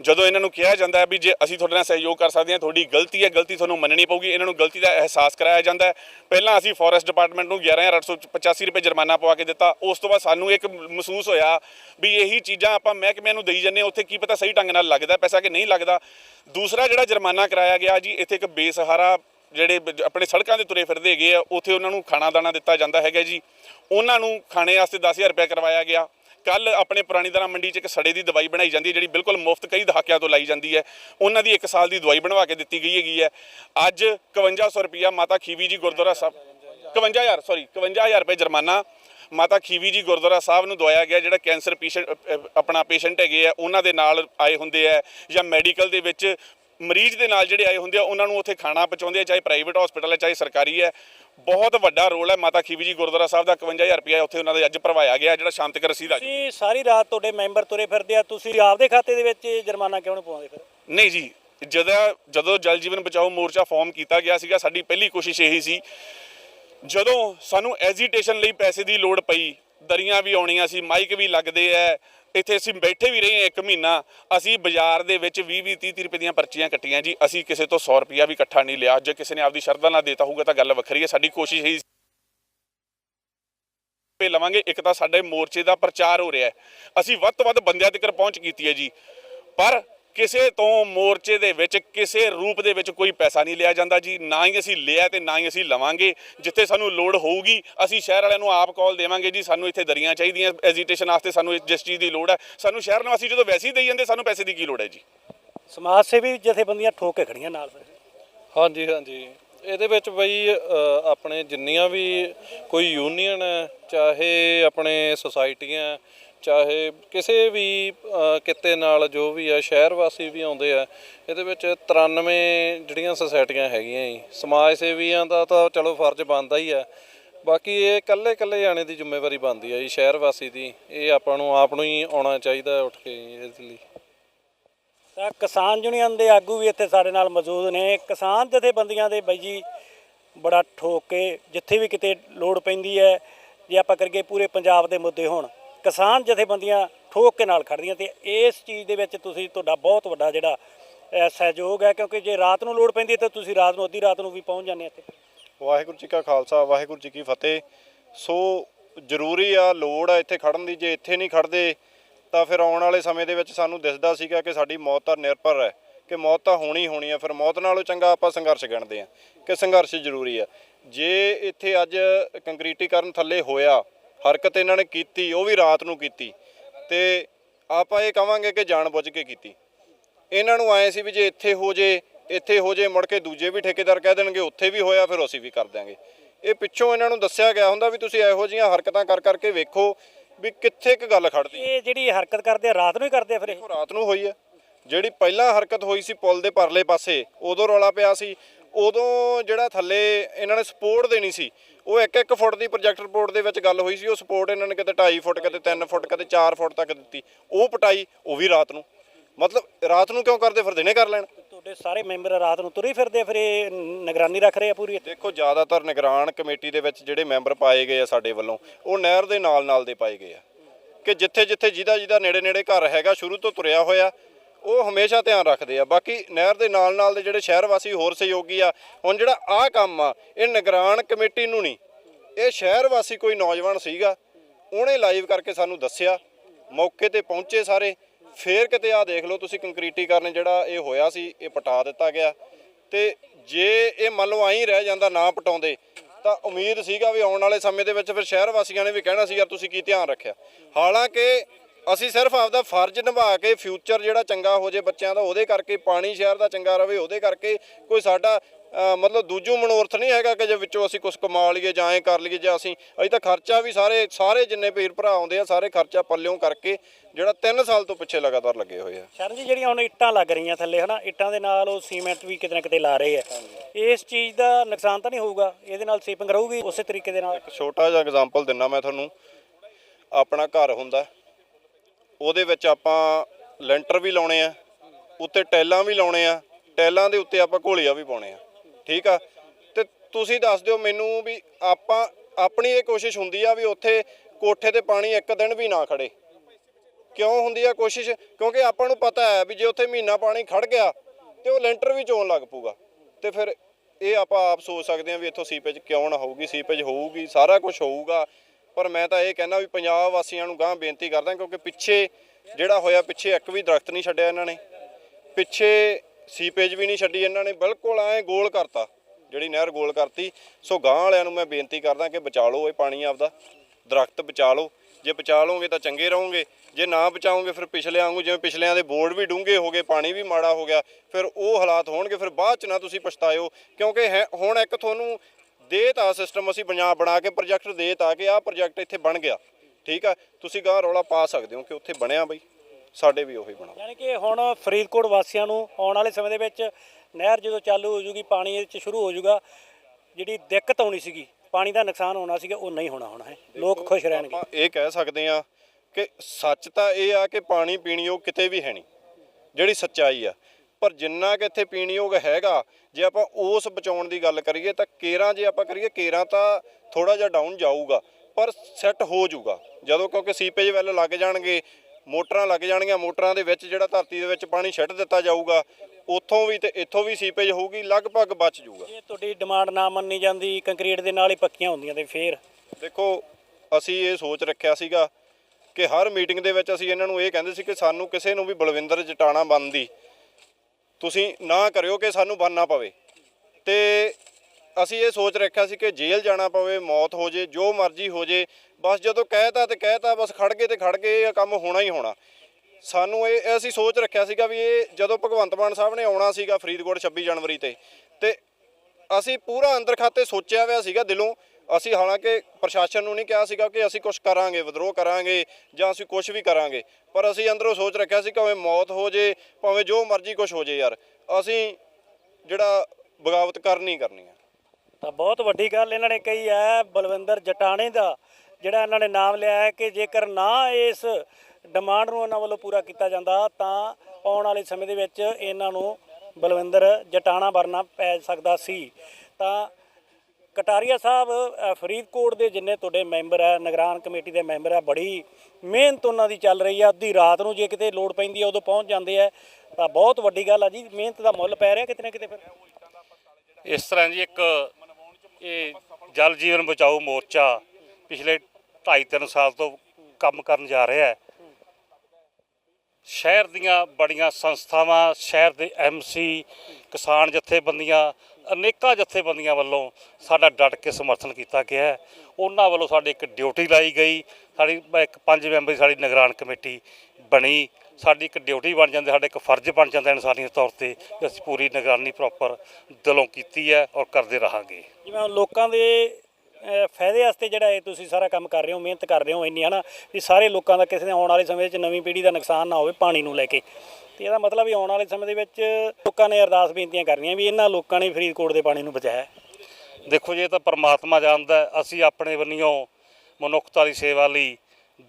ਜਦੋਂ ਇਹਨਾਂ ਨੂੰ ਕਿਹਾ ਜਾਂਦਾ ਹੈ ਵੀ ਜੇ ਅਸੀਂ ਤੁਹਾਡੇ ਨਾਲ ਸਹਿਯੋਗ ਕਰ ਸਕਦੇ ਹਾਂ, ਤੁਹਾਡੀ ਗਲਤੀ ਹੈ, ਗਲਤੀ ਤੁਹਾਨੂੰ ਮੰਨਣੀ ਪਊਗੀ, ਇਹਨਾਂ ਨੂੰ ਗਲਤੀ ਦਾ ਅਹਿਸਾਸ ਕਰਾਇਆ ਜਾਂਦਾ ਹੈ। ਪਹਿਲਾਂ ਅਸੀਂ ਫੋਰੈਸਟ ਡਿਪਾਰਟਮੈਂਟ ਨੂੰ 11885 ਰੁਪਏ ਜੁਰਮਾਨਾ ਪਵਾ ਕੇ ਦਿੱਤਾ। ਉਸ ਤੋਂ ਬਾਅਦ ਸਾਨੂੰ ਇੱਕ ਮਹਿਸੂਸ ਹੋਇਆ ਵੀ ਇਹੀ ਚੀਜ਼ਾਂ ਆਪਾਂ ਮਹਿਕਮਿਆਂ ਨੂੰ ਦੇਈ ਜਾਂਦੇ ਹਾਂ, ਉੱਥੇ ਕੀ ਪਤਾ ਸਹੀ ਢੰਗ ਨਾਲ ਲੱਗਦਾ, ਪੈਸਾ ਕਿ ਨਹੀਂ ਲੱਗਦਾ। ਦੂਸਰਾ ਜਿਹੜਾ ਜੁਰਮਾਨਾ ਕਰਾਇਆ ਗਿਆ ਜੀ, ਇੱਥੇ ਇੱਕ ਬੇਸਹਾਰਾ ਜਿਹੜੇ ਆਪਣੇ ਸੜਕਾਂ ਦੇ ਤੁਰੇ ਫਿਰਦੇ ਹੈਗੇ ਆ, ਉੱਥੇ ਉਹਨਾਂ ਨੂੰ ਖਾਣਾ ਦਾਣਾ ਦਿੱਤਾ ਜਾਂਦਾ ਹੈਗਾ ਜੀ। ਉਹਨਾਂ ਨੂੰ ਖਾਣੇ ਵਾਸਤੇ 10000 ਰੁਪਏ ਕਰਵਾਇਆ ਗਿਆ। ਕੱਲ ਆਪਣੇ ਪੁਰਾਣੀ ਦਰਾਂ ਮੰਡੀ 'ਚ ਇੱਕ ਸੜੇ ਦੀ ਦਵਾਈ ਬਣਾਈ ਜਾਂਦੀ ਹੈ, ਜਿਹੜੀ ਬਿਲਕੁਲ ਮੁਫਤ ਕਈ ਦਹਾਕਿਆਂ ਤੋਂ ਲਾਈ ਜਾਂਦੀ ਹੈ। ਉਹਨਾਂ ਦੀ 1 ਸਾਲ ਦੀ ਦਵਾਈ ਬਣਵਾ ਕੇ ਦਿੱਤੀ ਗਈ ਹੈਗੀ ਹੈ। ਅੱਜ 5100 ਰੁਪਿਆ ਮਾਤਾ ਖੀਵੀ ਜੀ ਗੁਰਦੁਆਰਾ ਸਾਹਿਬ 51000 ਸੌਰੀ 51000 ਰੁਪਏ ਜੁਰਮਾਨਾ ਮਾਤਾ ਖੀਵੀ ਜੀ ਗੁਰਦੁਆਰਾ ਸਾਹਿਬ ਨੂੰ ਦਵਾਇਆ ਗਿਆ, ਜਿਹੜਾ ਕੈਂਸਰ ਪੇਸ਼ੈਂਟ ਆਪਣਾ ਪੇਸ਼ੈਂਟ ਹੈਗੇ ਆ, ਉਹਨਾਂ ਦੇ ਨਾਲ ਆਏ ਹੁੰਦੇ ਆ ਜਾਂ ਮੈਡੀਕਲ ਦੇ ਵਿੱਚ ਮਰੀਜ਼ ਦੇ ਨਾਲ ਜਿਹੜੇ ਆਏ ਹੁੰਦੇ ਆ, ਉਹਨਾਂ ਨੂੰ ਉੱਥੇ ਖਾਣਾ ਪਹੁੰਚਾਉਂਦੇ ਆ, ਚਾਹੇ ਪ੍ਰਾਈਵੇਟ ਹਸਪੀਟਲ ਹੈ, ਚਾਹੇ ਸਰਕਾਰੀ ਹੈ। ਬਹੁਤ ਵੱਡਾ ਰੋਲ ਹੈ ਮਾਤਾ ਖੀਵੀ ਜੀ ਗੁਰਦੁਆਰਾ ਸਾਹਿਬ ਦਾ 51000 ਰੁਪਇਆ ਉੱਥੇ ਉਹਨਾਂ ਦੇ ਅੱਜ ਭਰਵਾਇਆ ਗਿਆ ਜਿਹੜਾ ਸ਼ਾਮ ਤੱਕ ਰਸੀਦ ਆ ਜਾਊ। ਤੁਸੀਂ ਸਾਰੀ ਰਾਤ ਤੁਹਾਡੇ ਮੈਂਬਰ ਤੁਰੇ ਫਿਰਦੇ ਆ ਤੁਸੀਂ ਆਪਦੇ ਖਾਤੇ ਦੇ ਵਿੱਚ ਜੁਰਮਾਨਾ ਕਿਉਂ ਨਹੀਂ ਪਵਾਉਂਦੇ ਫਿਰ ਨਹੀਂ ਜੀ ਜਦੋਂ ਜਦੋਂ ਜਲ ਜੀਵਨ ਬਚਾਓ ਮੋਰਚਾ ਫਾਰਮ ਕੀਤਾ ਗਿਆ ਸੀਗਾ ਸਾਡੀ ਪਹਿਲੀ ਕੋਸ਼ਿਸ਼ ਇਹੀ ਸੀ ਜਦੋਂ ਸਾਨੂੰ ਐਜੀਟੇਸ਼ਨ ਲਈ ਪੈਸੇ ਦੀ ਲੋੜ ਪਈ ਦਰੀਆਂ ਵੀ ਆਉਣੀਆਂ ਸੀ ਮਾਈਕ ਵੀ ਲੱਗਦੇ ਐ ਇੱਥੇ ਅਸੀਂ ਬੈਠੇ ਵੀ ਰਹੇ ਹਾਂ ਇੱਕ ਮਹੀਨਾ, ਅਸੀਂ ਬਾਜ਼ਾਰ ਦੇ ਵਿੱਚ 20 20 30 ਰੁਪਏ ਦੀਆਂ ਪਰਚੀਆਂ ਕੱਟੀਆਂ ਜੀ, ਅਸੀਂ ਕਿਸੇ ਤੋਂ 100 ਰੁਪਿਆ ਵੀ ਇਕੱਠਾ ਨਹੀਂ ਲਿਆ। ਜੇ ਕਿਸੇ ਨੇ ਆਪਦੀ ਸ਼ਰਧਾ ਨਾਲ ਦੇਤਾ ਹੋਊਗਾ ਤਾਂ ਗੱਲ ਵੱਖਰੀ ਹੈ, ਸਾਡੀ ਕੋਸ਼ਿਸ਼ ਇਹੀ ਪੇ ਲਵਾਂਗੇ, ਇੱਕ ਤਾਂ ਸਾਡੇ ਮੋਰਚੇ ਦਾ ਪ੍ਰਚਾਰ ਹੋ ਰਿਹਾ ਹੈ। ਅਸੀਂ ਵੱਧ ਤੋਂ ਵੱਧ ਬੰਦਿਆਂ ਤੱਕ ਪਹੁੰਚ ਕੀਤੀ ਹੈ ਜੀ। ਪਰ ਕਿਸੇ ਤੋਂ ਮੋਰਚੇ ਦੇ ਵਿੱਚ ਕਿਸੇ ਰੂਪ ਦੇ ਵਿੱਚ ਕੋਈ ਪੈਸਾ ਨਹੀਂ ਲਿਆ ਜਾਂਦਾ ਜੀ। ਨਾ ਹੀ ਅਸੀਂ ਲਿਆ ਤੇ ਨਾ ਹੀ ਅਸੀਂ ਲਵਾਂਗੇ। ਜਿੱਥੇ ਸਾਨੂੰ ਲੋੜ ਹੋਊਗੀ ਅਸੀਂ ਸ਼ਹਿਰ ਵਾਲਿਆਂ ਨੂੰ ਆਪ ਕਾਲ ਦੇਵਾਂਗੇ ਜੀ ਸਾਨੂੰ ਇੱਥੇ ਦਰੀਆਂ ਚਾਹੀਦੀਆਂ ਐਜੀਟੇਸ਼ਨ ਵਾਸਤੇ ਸਾਨੂੰ ਜਿਸ ਚੀਜ਼ ਦੀ ਲੋੜ ਹੈ। ਸਾਨੂੰ ਸ਼ਹਿਰ ਨਿਵਾਸੀ ਜਦੋਂ ਵੈਸੇ ਹੀ ਦੇਈ ਜਾਂਦੇ ਸਾਨੂੰ ਪੈਸੇ ਦੀ ਕੀ ਲੋੜ ਹੈ ਜੀ? ਸਮਾਜ ਸੇਵੀ ਜਥੇਬੰਦੀਆਂ ਠੋਕ ਕੇ ਖੜੀਆਂ ਨਾਲ ਹਾਂਜੀ ਹਾਂਜੀ। ਇਹਦੇ ਵਿੱਚ ਬਈ ਆਪਣੇ ਜਿੰਨੀਆਂ ਵੀ ਕੋਈ ਯੂਨੀਅਨ ਹੈ ਚਾਹੇ ਆਪਣੇ ਸੁਸਾਇਟੀਆਂ ਚਾਹੇ ਕਿਸੇ ਵੀ ਅ, ਕਿੱਤੇ ਨਾਲ ਜੋ ਵੀ ਆ ਸ਼ਹਿਰ ਵਾਸੀ ਵੀ ਆਉਂਦੇ ਆ ਇਹਦੇ ਵਿੱਚ 93 ਜਿਹੜੀਆਂ ਸੁਸਾਇਟੀਆਂ ਹੈਗੀਆਂ ਜੀ ਸਮਾਜ ਸੇਵੀਆਂ ਦਾ ਤਾਂ ਚਲੋ ਫਰਜ਼ ਬਣਦਾ ਹੀ ਆ ਬਾਕੀ ਇਹ ਇਕੱਲੇ ਇਕੱਲੇ ਜਾਣੇ ਦੀ ਜ਼ਿੰਮੇਵਾਰੀ ਬਣਦੀ ਆ ਜੀ ਸ਼ਹਿਰ ਵਾਸੀ ਦੀ ਇਹ ਆਪਾਂ ਨੂੰ ਆਪ ਨੂੰ ਹੀ ਆਉਣਾ ਚਾਹੀਦਾ ਉੱਠ ਕੇ ਇਸ ਲਈ। ਤਾਂ ਕਿਸਾਨ ਯੂਨੀਅਨ ਦੇ ਆਗੂ ਵੀ ਇੱਥੇ ਸਾਡੇ ਨਾਲ ਮੌਜੂਦ ਨੇ ਕਿਸਾਨ ਜਥੇਬੰਦੀਆਂ ਦੇ ਬਾਈ ਜੀ ਬੜਾ ਠੋਕ ਕੇ ਜਿੱਥੇ ਵੀ ਕਿਤੇ ਲੋੜ ਪੈਂਦੀ ਹੈ ਜੇ ਆਪਾਂ ਕਰੀਏ ਪੂਰੇ ਪੰਜਾਬ ਦੇ ਮੁੱਦੇ ਹੋਣ। ਕਿਸਾਨ ਜਥੇਬੰਦੀਆਂ ਠੋਕ ਕੇ ਨਾਲ ਖੜਦੀਆਂ ਤੇ ਇਸ ਚੀਜ਼ ਦੇ ਵਿੱਚ ਤੁਸੀਂ ਤੁਹਾਡਾ ਬਹੁਤ ਵੱਡਾ ਜਿਹੜਾ ਸਹਿਯੋਗ ਹੈ, ਕਿਉਂਕਿ ਜੇ ਰਾਤ ਨੂੰ ਲੋੜ ਪੈਂਦੀ ਹੈ ਤਾਂ ਤੁਸੀਂ ਰਾਤ ਨੂੰ ਅੱਧੀ ਰਾਤ ਨੂੰ ਵੀ ਪਹੁੰਚ ਜਾਂਦੇ ਇੱਥੇ। ਵਾਹਿਗੁਰੂ ਜੀ ਕਾ ਖਾਲਸਾ, ਵਾਹਿਗੁਰੂ ਜੀ ਕੀ ਫਤਿਹ। ਸੋ ਜ਼ਰੂਰੀ ਆ, ਲੋੜ ਆ ਇੱਥੇ ਖੜਨ ਦੀ, ਜੇ ਇੱਥੇ ਨਹੀਂ ਖੜਦੇ ਤਾਂ ਫਿਰ ਆਉਣ ਵਾਲੇ ਸਮੇਂ ਦੇ ਵਿੱਚ ਸਾਨੂੰ ਦਿਸਦਾ ਸੀਗਾ ਕਿ ਸਾਡੀ ਮੌਤ ਤਾਂ ਨਿਰਭਰ ਹੈ, ਕਿ ਮੌਤ ਤਾਂ ਹੋਣੀ ਹੋਣੀ ਆ, ਫਿਰ ਮੌਤ ਨਾਲੋਂ ਚੰਗਾ ਆਪਾਂ ਸੰਘਰਸ਼ ਗਿਣਦੇ ਆ, ਕਿ ਸੰਘਰਸ਼ ਜ਼ਰੂਰੀ ਆ। ਜੇ ਇੱਥੇ ਅੱਜ ਕੰਕਰੀਟੀਕਰਨ ਥੱਲੇ ਹੋਇਆ ਹਰਕਤ ਇਹਨਾਂ ਨੇ ਕੀਤੀ ਉਹ ਵੀ ਰਾਤ ਨੂੰ ਕੀਤੀ ਤੇ ਆਪਾਂ ਇਹ ਕਵਾਂਗੇ ਕਿ ਜਾਣਬੁੱਝ ਕੇ ਕੀਤੀ। ਇਹਨਾਂ ਨੂੰ ਆਏ ਸੀ ਵੀ ਜੇ ਇੱਥੇ ਹੋ ਜੇ ਇੱਥੇ ਹੋ ਜੇ ਮੁੜ ਕੇ ਦੂਜੇ ਵੀ ਠੇਕੇਦਾਰ ਕਹਿ ਦੇਣਗੇ ਉੱਥੇ ਵੀ ਹੋਇਆ ਫਿਰ ਅਸੀਂ ਵੀ ਕਰ ਦਿਆਂਗੇ। ਇਹ ਪਿੱਛੋਂ ਇਹਨਾਂ ਨੂੰ ਦੱਸਿਆ ਗਿਆ ਹੁੰਦਾ ਵੀ ਤੁਸੀਂ ਇਹੋ ਜਿਹੀਆਂ ਹਰਕਤਾਂ ਕਰ ਕਰਕੇ ਵੇਖੋ ਵੀ ਕਿੱਥੇ ਇੱਕ ਗੱਲ ਖੜਦੀ ਇਹ ਜਿਹੜੀ ਹਰਕਤ ਕਰਦੇ ਆ ਰਾਤ ਨੂੰ ਹੀ ਕਰਦੇ ਆ ਫਿਰ ਇਹ? ਰਾਤ ਨੂੰ ਹੋਈ ਹੈ। ਜਿਹੜੀ ਪਹਿਲਾਂ ਹਰਕਤ ਹੋਈ ਸੀ ਪੁਲ ਦੇ ਪਰਲੇ ਪਾਸੇ ਉਦੋਂ ਰੌਲਾ ਪਿਆ ਸੀ। ਉਦੋਂ ਜਿਹੜਾ ਥੱਲੇ ਇਹਨਾਂ ਨੇ ਸਪੋਰਟ ਦੇਣੀ ਸੀ ਉਹ ਇੱਕ ਇੱਕ ਫੁੱਟ ਦੀ ਪ੍ਰੋਜੈਕਟ ਰਿਪੋਰਟ ਦੇ ਵਿੱਚ ਗੱਲ ਹੋਈ ਸੀ ਉਹ ਸਪੋਰਟ ਇਹਨਾਂ ਨੇ ਕਿਤੇ 2.5 ਫੁੱਟ ਕਿਤੇ 3 ਫੁੱਟ ਕਿਤੇ 4 ਫੁੱਟ ਤੱਕ ਦਿੱਤੀ। ਉਹ ਪਟਾਈ ਉਹ ਵੀ ਰਾਤ ਨੂੰ। ਮਤਲਬ ਰਾਤ ਨੂੰ ਕਿਉਂ ਕਰਦੇ ਫਿਰ ਦਿਨੇ ਕਰ ਲੈਣ? ਤੁਹਾਡੇ ਸਾਰੇ ਮੈਂਬਰ ਰਾਤ ਨੂੰ ਤੁਰੇ ਫਿਰਦੇ ਫਿਰ ਇਹ ਨਿਗਰਾਨੀ ਰੱਖ ਰਹੇ ਆ ਪੂਰੀ ਦੇਖੋ ਜ਼ਿਆਦਾਤਰ ਨਿਗਰਾਨ ਕਮੇਟੀ ਦੇ ਵਿੱਚ ਜਿਹੜੇ ਮੈਂਬਰ ਪਾਏ ਗਏ ਆ ਸਾਡੇ ਵੱਲੋਂ ਉਹ ਨਹਿਰ ਦੇ ਨਾਲ ਨਾਲ ਦੇ ਪਾਏ ਗਏ ਆ। ਕਿ ਜਿੱਥੇ ਜਿੱਥੇ ਜਿਹਦਾ ਜਿਹਦਾ ਨੇੜੇ ਨੇੜੇ ਘਰ ਹੈਗਾ ਸ਼ੁਰੂ ਤੋਂ ਤੁਰਿਆ ਹੋਇਆ ਉਹ ਹਮੇਸ਼ਾ ਧਿਆਨ ਰੱਖਦੇ ਆ। ਬਾਕੀ ਨਹਿਰ ਦੇ ਨਾਲ ਨਾਲ ਦੇ ਜਿਹੜੇ ਸ਼ਹਿਰ ਵਾਸੀ ਹੋਰ ਸਹਿਯੋਗੀ ਆ, ਹੁਣ ਜਿਹੜਾ ਆਹ ਕੰਮ ਆ, ਇਹ ਨਿਗਰਾਨ ਕਮੇਟੀ ਨੂੰ ਨਹੀਂ। ਇਹ ਸ਼ਹਿਰ ਵਾਸੀ ਕੋਈ ਨੌਜਵਾਨ ਸੀਗਾ, ਉਹਨੇ ਲਾਈਵ ਕਰਕੇ ਸਾਨੂੰ ਦੱਸਿਆ, ਮੌਕੇ ਤੇ ਪਹੁੰਚੇ ਸਾਰੇ। ਫੇਰ ਕਿਤੇ ਆ ਦੇਖ ਲਓ, ਤੁਸੀਂ ਕੰਕਰੀਟੀਕਰਨ ਜਿਹੜਾ ਇਹ ਹੋਇਆ ਸੀ, ਇਹ ਪਟਾ ਦਿੱਤਾ ਗਿਆ। ਤੇ ਜੇ ਇਹ ਮੰਨ ਲਓ ਆਈ ਰਹਿ ਜਾਂਦਾ ਨਾ ਪਟਾਉਂਦੇ, ਤਾਂ ਉਮੀਦ ਸੀਗਾ ਵੀ ਆਉਣ ਵਾਲੇ ਸਮੇਂ ਦੇ ਵਿੱਚ ਫਿਰ ਸ਼ਹਿਰ ਵਾਸੀਆਂ ਨੇ ਵੀ ਕਹਿਣਾ ਸੀ, ਯਾਰ ਤੁਸੀਂ ਕੀ ਧਿਆਨ ਰੱਖਿਆ? ਹਾਲਾਂਕਿ ਅਸੀਂ ਸਿਰਫ ਆਪਦਾ ਫਰਜ਼ ਨਿਭਾ ਕੇ ਫਿਊਚਰ ਜਿਹੜਾ ਚੰਗਾ ਹੋ ਜੇ ਬੱਚਿਆਂ ਦਾ ਉਹਦੇ ਕਰਕੇ ਪਾਣੀ ਸ਼ਹਿਰ ਦਾ ਚੰਗਾ ਰਵੇ ਉਹਦੇ ਕਰਕੇ ਕੋਈ ਸਾਡਾ ਮਤਲਬ ਦੂਜੂ ਮਨੋਰਥ ਨਹੀਂ ਹੈਗਾ ਕਿ ਜੇ ਵਿੱਚੋਂ ਅਸੀਂ ਕੁਝ ਕਮਾ ਲਈਏ ਜਾਂ ਐ ਕਰ ਲਈਏ ਜਾਂ ਅਸੀਂ ਅਸੀਂ ਤਾਂ ਖਰਚਾ ਵੀ ਸਾਰੇ ਸਾਰੇ ਜਿੰਨੇ ਵੀਰ ਭਰਾ ਆਉਂਦੇ ਆ ਸਾਰੇ ਖਰਚਾ ਪੱਲਿਓਂ ਕਰਕੇ ਜਿਹੜਾ 3 ਸਾਲ ਤੋਂ ਪਿੱਛੇ ਲਗਾਤਾਰ ਲੱਗੇ ਹੋਏ ਆ। ਸ਼ਰਨ ਜੀ ਜਿਹੜੀਆਂ ਹੁਣ ਇੱਟਾਂ ਲੱਗ ਰਹੀਆਂ ਥੱਲੇ ਹਨਾ ਇੱਟਾਂ ਦੇ ਨਾਲ ਉਹ ਸੀਮੈਂਟ ਵੀ ਕਿਤੇ ਨਾ ਕਿਤੇ ਲਾ ਰਹੇ ਆ। ਇਸ ਚੀਜ਼ ਦਾ ਨੁਕਸਾਨ ਤਾਂ ਨਹੀਂ ਹੋਊਗਾ? ਇਹਦੇ ਨਾਲ ਸੀਪਿੰਗ ਰਹੂਗੀ ਉਸੇ ਤਰੀਕੇ ਦੇ ਨਾਲ? ਛੋਟਾ ਜਿਹਾ ਐਗਜ਼ਾਮਪਲ ਦਿੰਨਾ ਮੈਂ ਤੁਹਾਨੂੰ। ਆਪਣਾ ਘਰ ਹੁੰਦਾ। ਉਹਦੇ ਵਿੱਚ ਆਪਾਂ ਲੈਂਟਰ ਵੀ ਲਾਉਣੇ ਆ, ਉੱਤੇ ਟੈਲਾਂ ਵੀ ਲਾਉਣੇ ਆ, ਟੈਲਾਂ ਦੇ ਉੱਤੇ ਆਪਾਂ ਘੋਲੀਆ ਵੀ ਪਾਉਣੇ ਆ, ਠੀਕ ਆ? ਤੇ ਤੁਸੀਂ ਦੱਸ ਦਿਓ ਮੈਨੂੰ ਵੀ ਆਪਾਂ, ਆਪਣੀ ਇਹ ਕੋਸ਼ਿਸ਼ ਹੁੰਦੀ ਆ ਵੀ ਉੱਥੇ ਕੋਠੇ ਤੇ ਪਾਣੀ ਇੱਕ ਦਿਨ ਵੀ ਨਾ ਖੜੇ ਕਿਉਂ ਹੁੰਦੀ ਆ ਕੋਸ਼ਿਸ਼? ਕਿਉਂਕਿ ਆਪਾਂ ਨੂੰ ਪਤਾ ਹੈ ਵੀ ਜੇ ਉੱਥੇ ਮਹੀਨਾ ਪਾਣੀ ਖੜ ਗਿਆ ਤੇ ਉਹ ਲੈਂਟਰ ਵੀ ਚੋਣ ਲੱਗ ਪੂਗਾ ਤੇ ਫਿਰ ਇਹ ਆਪਾਂ ਆਪ ਸੋਚ ਸਕਦੇ ਹਾਂ ਵੀ ਇੱਥੋਂ ਸੀਪੇਜ ਕਿਉਂ ਨਾ ਹੋਊਗੀ, ਸੀਪੇਜ ਹੋਊਗੀ, ਸਾਰਾ ਕੁਝ ਹੋਊਗਾ। ਪਰ ਮੈਂ ਤਾਂ ਇਹ ਕਹਿੰਦਾ ਵੀ ਪੰਜਾਬ ਵਾਸੀਆਂ ਨੂੰ ਗਾਂ ਬੇਨਤੀ ਕਰਦਾ ਕਿਉਂਕਿ ਪਿੱਛੇ ਜਿਹੜਾ ਹੋਇਆ, ਪਿੱਛੇ ਇੱਕ ਵੀ ਦਰਖਤ ਨਹੀਂ ਛੱਡਿਆ ਇਹਨਾਂ ਨੇ। ਪਿੱਛੇ ਸੀਪੇਜ ਵੀ ਨਹੀਂ ਛੱਡੀ ਇਹਨਾਂ ਨੇ, ਬਿਲਕੁਲ ਐ ਗੋਲ ਕਰਤਾ, ਜਿਹੜੀ ਨਹਿਰ ਗੋਲ ਕਰਤੀ। ਸੋ ਗਾਂ ਵਾਲਿਆਂ ਨੂੰ ਮੈਂ ਬੇਨਤੀ ਕਰਦਾ ਕਿ ਬਚਾ ਲਓ ਇਹ ਪਾਣੀ ਆਪਦਾ, ਦਰਖਤ ਬਚਾ ਲਓ। ਜੇ ਬਚਾ ਲਓਗੇ ਤਾਂ ਚੰਗੇ ਰਹੋਗੇ, ਜੇ ਨਾ ਬਚਾਓਗੇ ਫਿਰ ਪਿਛਲੇ ਵਾਂਗੂ ਜਿਵੇਂ ਪਿਛਲਿਆਂ ਦੇ ਬੋਰਡ ਵੀ ਡੂੰਘੇ ਹੋ ਗਏ, ਪਾਣੀ ਵੀ ਮਾੜਾ ਹੋ ਗਿਆ, ਫਿਰ ਉਹ ਹਾਲਾਤ ਹੋਣਗੇ, ਫਿਰ ਬਾਅਦ ਚ ਨਾ ਤੁਸੀਂ ਪਛਤਾਇਓ। ਕਿਉਂਕਿ ਹੈ- ਹੁਣ ਇੱਕ ਤੁਹਾਨੂੰ ਦੇਤਾ ਸਿਸਟਮ ਅਸੀਂ ਬਣਾ ਬਣਾ ਕੇ ਪ੍ਰੋਜੈਕਟ ਦੇਤਾ ਕਿ ਆਹ ਪ੍ਰੋਜੈਕਟ ਇੱਥੇ ਬਣ ਗਿਆ। ਠੀਕ ਆ? ਤੁਸੀਂ ਗਾਂ ਰੌਲਾ ਪਾ ਸਕਦੇ ਹੋ ਕਿ ਉੱਥੇ ਬਣਿਆ ਬਈ। ਸਾਡੇ ਵੀ ਉਹੀ ਬਣਾ ਯਾਨੀ ਕਿ ਹੁਣ ਫਰੀਦਕੋਟ ਵਾਸੀਆਂ ਨੂੰ ਆਉਣ ਵਾਲੇ ਸਮੇਂ ਦੇ ਵਿੱਚ ਨਹਿਰ ਜਦੋਂ ਚਾਲੂ ਹੋ ਜੂਗੀ ਪਾਣੀ ਇਹ 'ਚ ਸ਼ੁਰੂ ਹੋ ਜੂਗਾ ਜਿਹੜੀ ਦਿੱਕਤ ਆਉਣੀ ਸੀਗੀ ਪਾਣੀ ਦਾ ਨੁਕਸਾਨ ਹੋਣਾ ਸੀਗਾ ਉਹ ਨਹੀਂ ਹੋਣਾ ਹੋਣਾ ਹੈ। ਲੋਕ ਖੁਸ਼ ਰਹਿਣਗੇ। ਆਪਾਂ ਇਹ ਕਹਿ ਸਕਦੇ ਆ ਕਿ ਸੱਚ ਤਾਂ ਇਹ ਆ ਕਿ ਪਾਣੀ ਪੀਣਯੋਗ ਕਿਤੇ ਵੀ ਹੈ ਨਹੀਂ। ਜਿਹੜੀ ਸੱਚਾਈ ਆ। ਪਰ ਜਿੰਨਾ ਕਿ ਇੱਥੇ ਪੀਣਯੋਗ ਹੈਗਾ ਜੇ ਆਪਾਂ ਉਸ ਬਚਾਉਣ ਦੀ ਗੱਲ ਕਰੀਏ ਤਾਂ ਕੇਰਾਂ ਜੇ ਆਪਾਂ ਕਰੀਏ ਕੇਰਾਂ ਤਾਂ ਥੋੜਾ ਜਿਹਾ ਡਾਊਨ ਜਾਊਗਾ ਪਰ ਸੈੱਟ ਹੋ ਜਾਊਗਾ। ਜਦੋਂ ਕਿਉਂਕਿ ਸੀਪੇਜ ਵੱਲ ਲੱਗ ਜਾਣਗੇ ਮੋਟਰਾਂ ਲੱਗ ਜਾਣਗੀਆਂ ਮੋਟਰਾਂ ਦੇ ਵਿੱਚ ਜਿਹੜਾ ਧਰਤੀ ਦੇ ਵਿੱਚ ਪਾਣੀ ਛੱਡ ਦਿੱਤਾ ਜਾਊਗਾ ਉੱਥੋਂ ਵੀ ਤੇ ਇੱਥੋਂ ਵੀ ਸੀਪੇਜ ਹੋਊਗੀ ਲਗਭਗ ਬਚ ਜਾਊਗਾ। ਜੇ ਤੁਹਾਡੀ ਡਿਮਾਂਡ ਨਾ ਮੰਨੀ ਜਾਂਦੀ ਕੰਕਰੀਟ ਦੇ ਨਾਲ ਹੀ ਪੱਕੀਆਂ ਹੁੰਦੀਆਂ ਤੇ ਫੇਰ? ਦੇਖੋ ਅਸੀਂ ਇਹ ਸੋਚ ਰੱਖਿਆ ਸੀਗਾ ਕਿ ਹਰ ਮੀਟਿੰਗ ਦੇ ਵਿੱਚ ਅਸੀਂ ਇਹਨਾਂ ਨੂੰ ਇਹ ਕਹਿੰਦੇ ਸੀ ਕਿ ਸਾਨੂੰ ਕਿਸੇ ਨੂੰ ਵੀ ਬਲਵਿੰਦਰ ਜਟਾਣਾ ਬੰਦੀ ਤੁਸੀਂ ਨਾ ਕਰਿਓ ਕਿ ਸਾਨੂੰ ਬੰਨਣਾ ਪਵੇ। ਤੇ ਅਸੀਂ ਇਹ ਸੋਚ ਰੱਖਿਆ ਸੀ ਕਿ ਜੇਲ੍ਹ ਜਾਣਾ ਪਵੇ, ਮੌਤ ਹੋ ਜੇ, ਜੋ ਮਰਜ਼ੀ ਹੋ ਜੇ, ਬਸ ਜਦੋਂ ਕਹਿਤਾ ਤੇ ਕਹਿਤਾ, ਬਸ ਖੜ ਗਏ ਤੇ ਖੜ ਗਏ, ਇਹ ਕੰਮ ਹੋਣਾ ਹੀ ਹੋਣਾ। ਸਾਨੂੰ ਇਹ ਅਸੀਂ ਸੋਚ ਰੱਖਿਆ ਸੀਗਾ ਵੀ ਇਹ ਜਦੋਂ ਭਗਵੰਤ ਮਾਨ ਸਾਹਿਬ ਨੇ ਆਉਣਾ ਸੀਗਾ ਫਰੀਦਕੋਟ 26 ਜਨਵਰੀ ਤੇ ਤੇ ਅਸੀਂ ਪੂਰਾ ਅੰਦਰ ਖਾਤੇ ਸੋਚਿਆ ਹੋਇਆ ਸੀਗਾ ਦਿਲੋਂ ਅਸੀਂ ਹਾਲਾਂਕਿ ਪ੍ਰਸ਼ਾਸਨ ਨੂੰ ਨਹੀਂ ਕਿਹਾ ਸੀਗਾ ਕਿ ਅਸੀਂ ਕੁਝ ਕਰਾਂਗੇ ਵਿਦਰੋਹ ਕਰਾਂਗੇ ਜਾਂ ਅਸੀਂ ਕੁਝ ਵੀ ਕਰਾਂਗੇ। ਪਰ ਅਸੀਂ ਅੰਦਰੋਂ ਸੋਚ ਰੱਖਿਆ ਸੀ ਭਾਵੇਂ ਮੌਤ ਹੋ ਜੇ, ਭਾਵੇਂ ਜੋ ਮਰਜ਼ੀ ਕੁਝ ਹੋ ਜੇ ਯਾਰ, ਅਸੀਂ ਜਿਹੜਾ ਬਗਾਵਤ ਕਰਨੀ ਕਰਨੀ ਹੈ ਤਾਂ ਬਹੁਤ ਵੱਡੀ ਗੱਲ ਇਹਨਾਂ ਨੇ ਕਹੀ ਹੈ, ਬਲਵਿੰਦਰ ਜਟਾਣੇ ਦਾ, ਜਿਹੜਾ ਇਹਨਾਂ ਨੇ ਨਾਮ ਲਿਆ ਹੈ ਕਿ ਜੇਕਰ ਨਾ ਇਸ ਡਿਮਾਂਡ ਨੂੰ ਇਹਨਾਂ ਵੱਲੋਂ ਪੂਰਾ ਕੀਤਾ ਜਾਂਦਾ, ਤਾਂ ਆਉਣ ਵਾਲੇ ਸਮੇਂ ਦੇ ਵਿੱਚ ਇਹਨਾਂ ਨੂੰ ਬਲਵਿੰਦਰ ਜਟਾਣਾ ਵਰਨਾ ਪੈ ਸਕਦਾ ਸੀ। ਤਾਂ ਕਟਾਰੀਆ ਸਾਹਿਬ ਫਰੀਦਕੋਟ ਦੇ ਜਿੰਨੇ ਤੁਹਾਡੇ ਮੈਂਬਰ ਹੈ ਨਿਗਰਾਨ ਕਮੇਟੀ ਦੇ ਮੈਂਬਰ ਹੈ ਬੜੀ ਮਿਹਨਤ ਉਹਨਾਂ ਦੀ ਚੱਲ ਰਹੀ ਹੈ ਅੱਧੀ ਰਾਤ ਨੂੰ ਜੇ ਕਿਤੇ ਲੋੜ ਪੈਂਦੀ ਹੈ ਉਦੋਂ ਪਹੁੰਚ ਜਾਂਦੇ ਆ। ਤਾਂ ਬਹੁਤ ਵੱਡੀ ਗੱਲ ਆ ਜੀ, ਮਿਹਨਤ ਦਾ ਮੁੱਲ ਪੈ ਰਿਹਾ ਕਿਤੇ ਨਾ ਕਿਤੇ ਫਿਰ? ਇਸ ਤਰ੍ਹਾਂ ਜੀ ਇੱਕ, ਇਹ ਜਲ ਜੀਵਨ ਬਚਾਓ ਮੋਰਚਾ ਪਿਛਲੇ 2.5-3 ਸਾਲ ਤੋਂ ਕੰਮ ਕਰਨ ਜਾ ਰਿਹਾ ਹੈ। ਸ਼ਹਿਰ ਦੀਆਂ ਬੜੀਆਂ ਸੰਸਥਾਵਾਂ, ਸ਼ਹਿਰ ਦੇ ਐਮਸੀ ਕਿਸਾਨ ਜਥੇਬੰਦੀਆਂ, ਅਨੇਕਾਂ ਜਥੇਬੰਦੀਆਂ ਵੱਲੋਂ ਸਾਡਾ ਡਟ ਕੇ ਸਮਰਥਨ ਕੀਤਾ ਗਿਆ ਉਹਨਾਂ ਵੱਲੋਂ ਸਾਡੀ ਇੱਕ ਡਿਊਟੀ ਲਾਈ ਗਈ, ਸਾਡੀ ਇੱਕ ਪੰਜ ਮੈਂਬਰੀ ਸਾਡੀ ਨਿਗਰਾਨ ਕਮੇਟੀ ਬਣੀ। ਸਾਡੀ ਇੱਕ ਡਿਊਟੀ ਬਣ ਜਾਂਦੀ, ਸਾਡਾ ਇੱਕ ਫਰਜ਼ ਬਣ ਜਾਂਦਾ ਇਨਸਾਨੀਅਤ ਤੌਰ ਤੇ ਕਿ ਅਸੀਂ ਪੂਰੀ ਨਿਗਰਾਨੀ ਪ੍ਰੋਪਰ ਦਿਲੋਂ ਕੀਤੀ ਹੈ ਔਰ ਕਰਦੇ ਰਹਾਂਗੇ। ਜਿਵੇਂ ਲੋਕਾਂ ਦੇ ਫਾਇਦੇ ਵਾਸਤੇ ਜਿਹੜਾ ਇਹ ਤੁਸੀਂ ਸਾਰਾ ਕੰਮ ਕਰ ਰਹੇ ਹੋ, ਮਿਹਨਤ ਕਰ ਰਹੇ ਹੋ ਇੰਨੀ, ਹਨਾ? ਵੀ ਸਾਰੇ ਲੋਕਾਂ ਦਾ ਕਿਸੇ ਦੇ ਆਉਣ ਵਾਲੇ ਸਮੇਂ 'ਚ ਨਵੀਂ ਪੀੜ੍ਹੀ ਦਾ ਨੁਕਸਾਨ ਨਾ ਹੋਵੇ ਪਾਣੀ ਨੂੰ ਲੈ ਕੇ। ਤੇ ਇਹਦਾ ਮਤਲਬ ਵੀ ਆਉਣ ਵਾਲੇ ਸਮੇਂ ਦੇ ਵਿੱਚ ਲੋਕਾਂ ਨੇ ਅਰਦਾਸ ਬੇਨਤੀਆਂ ਕਰਨੀਆਂ ਵੀ ਇਹਨਾਂ ਲੋਕਾਂ ਨੇ ਫਰੀਦਕੋਟ ਦੇ ਪਾਣੀ ਨੂੰ ਬਚਾਇਆ। ਦੇਖੋ ਜੇ ਤਾਂ ਪਰਮਾਤਮਾ ਜਾਣਦਾ ਅਸੀਂ ਆਪਣੇ ਵੱਲੋਂ ਮਨੁੱਖਤਾ ਦੀ ਸੇਵਾ ਲਈ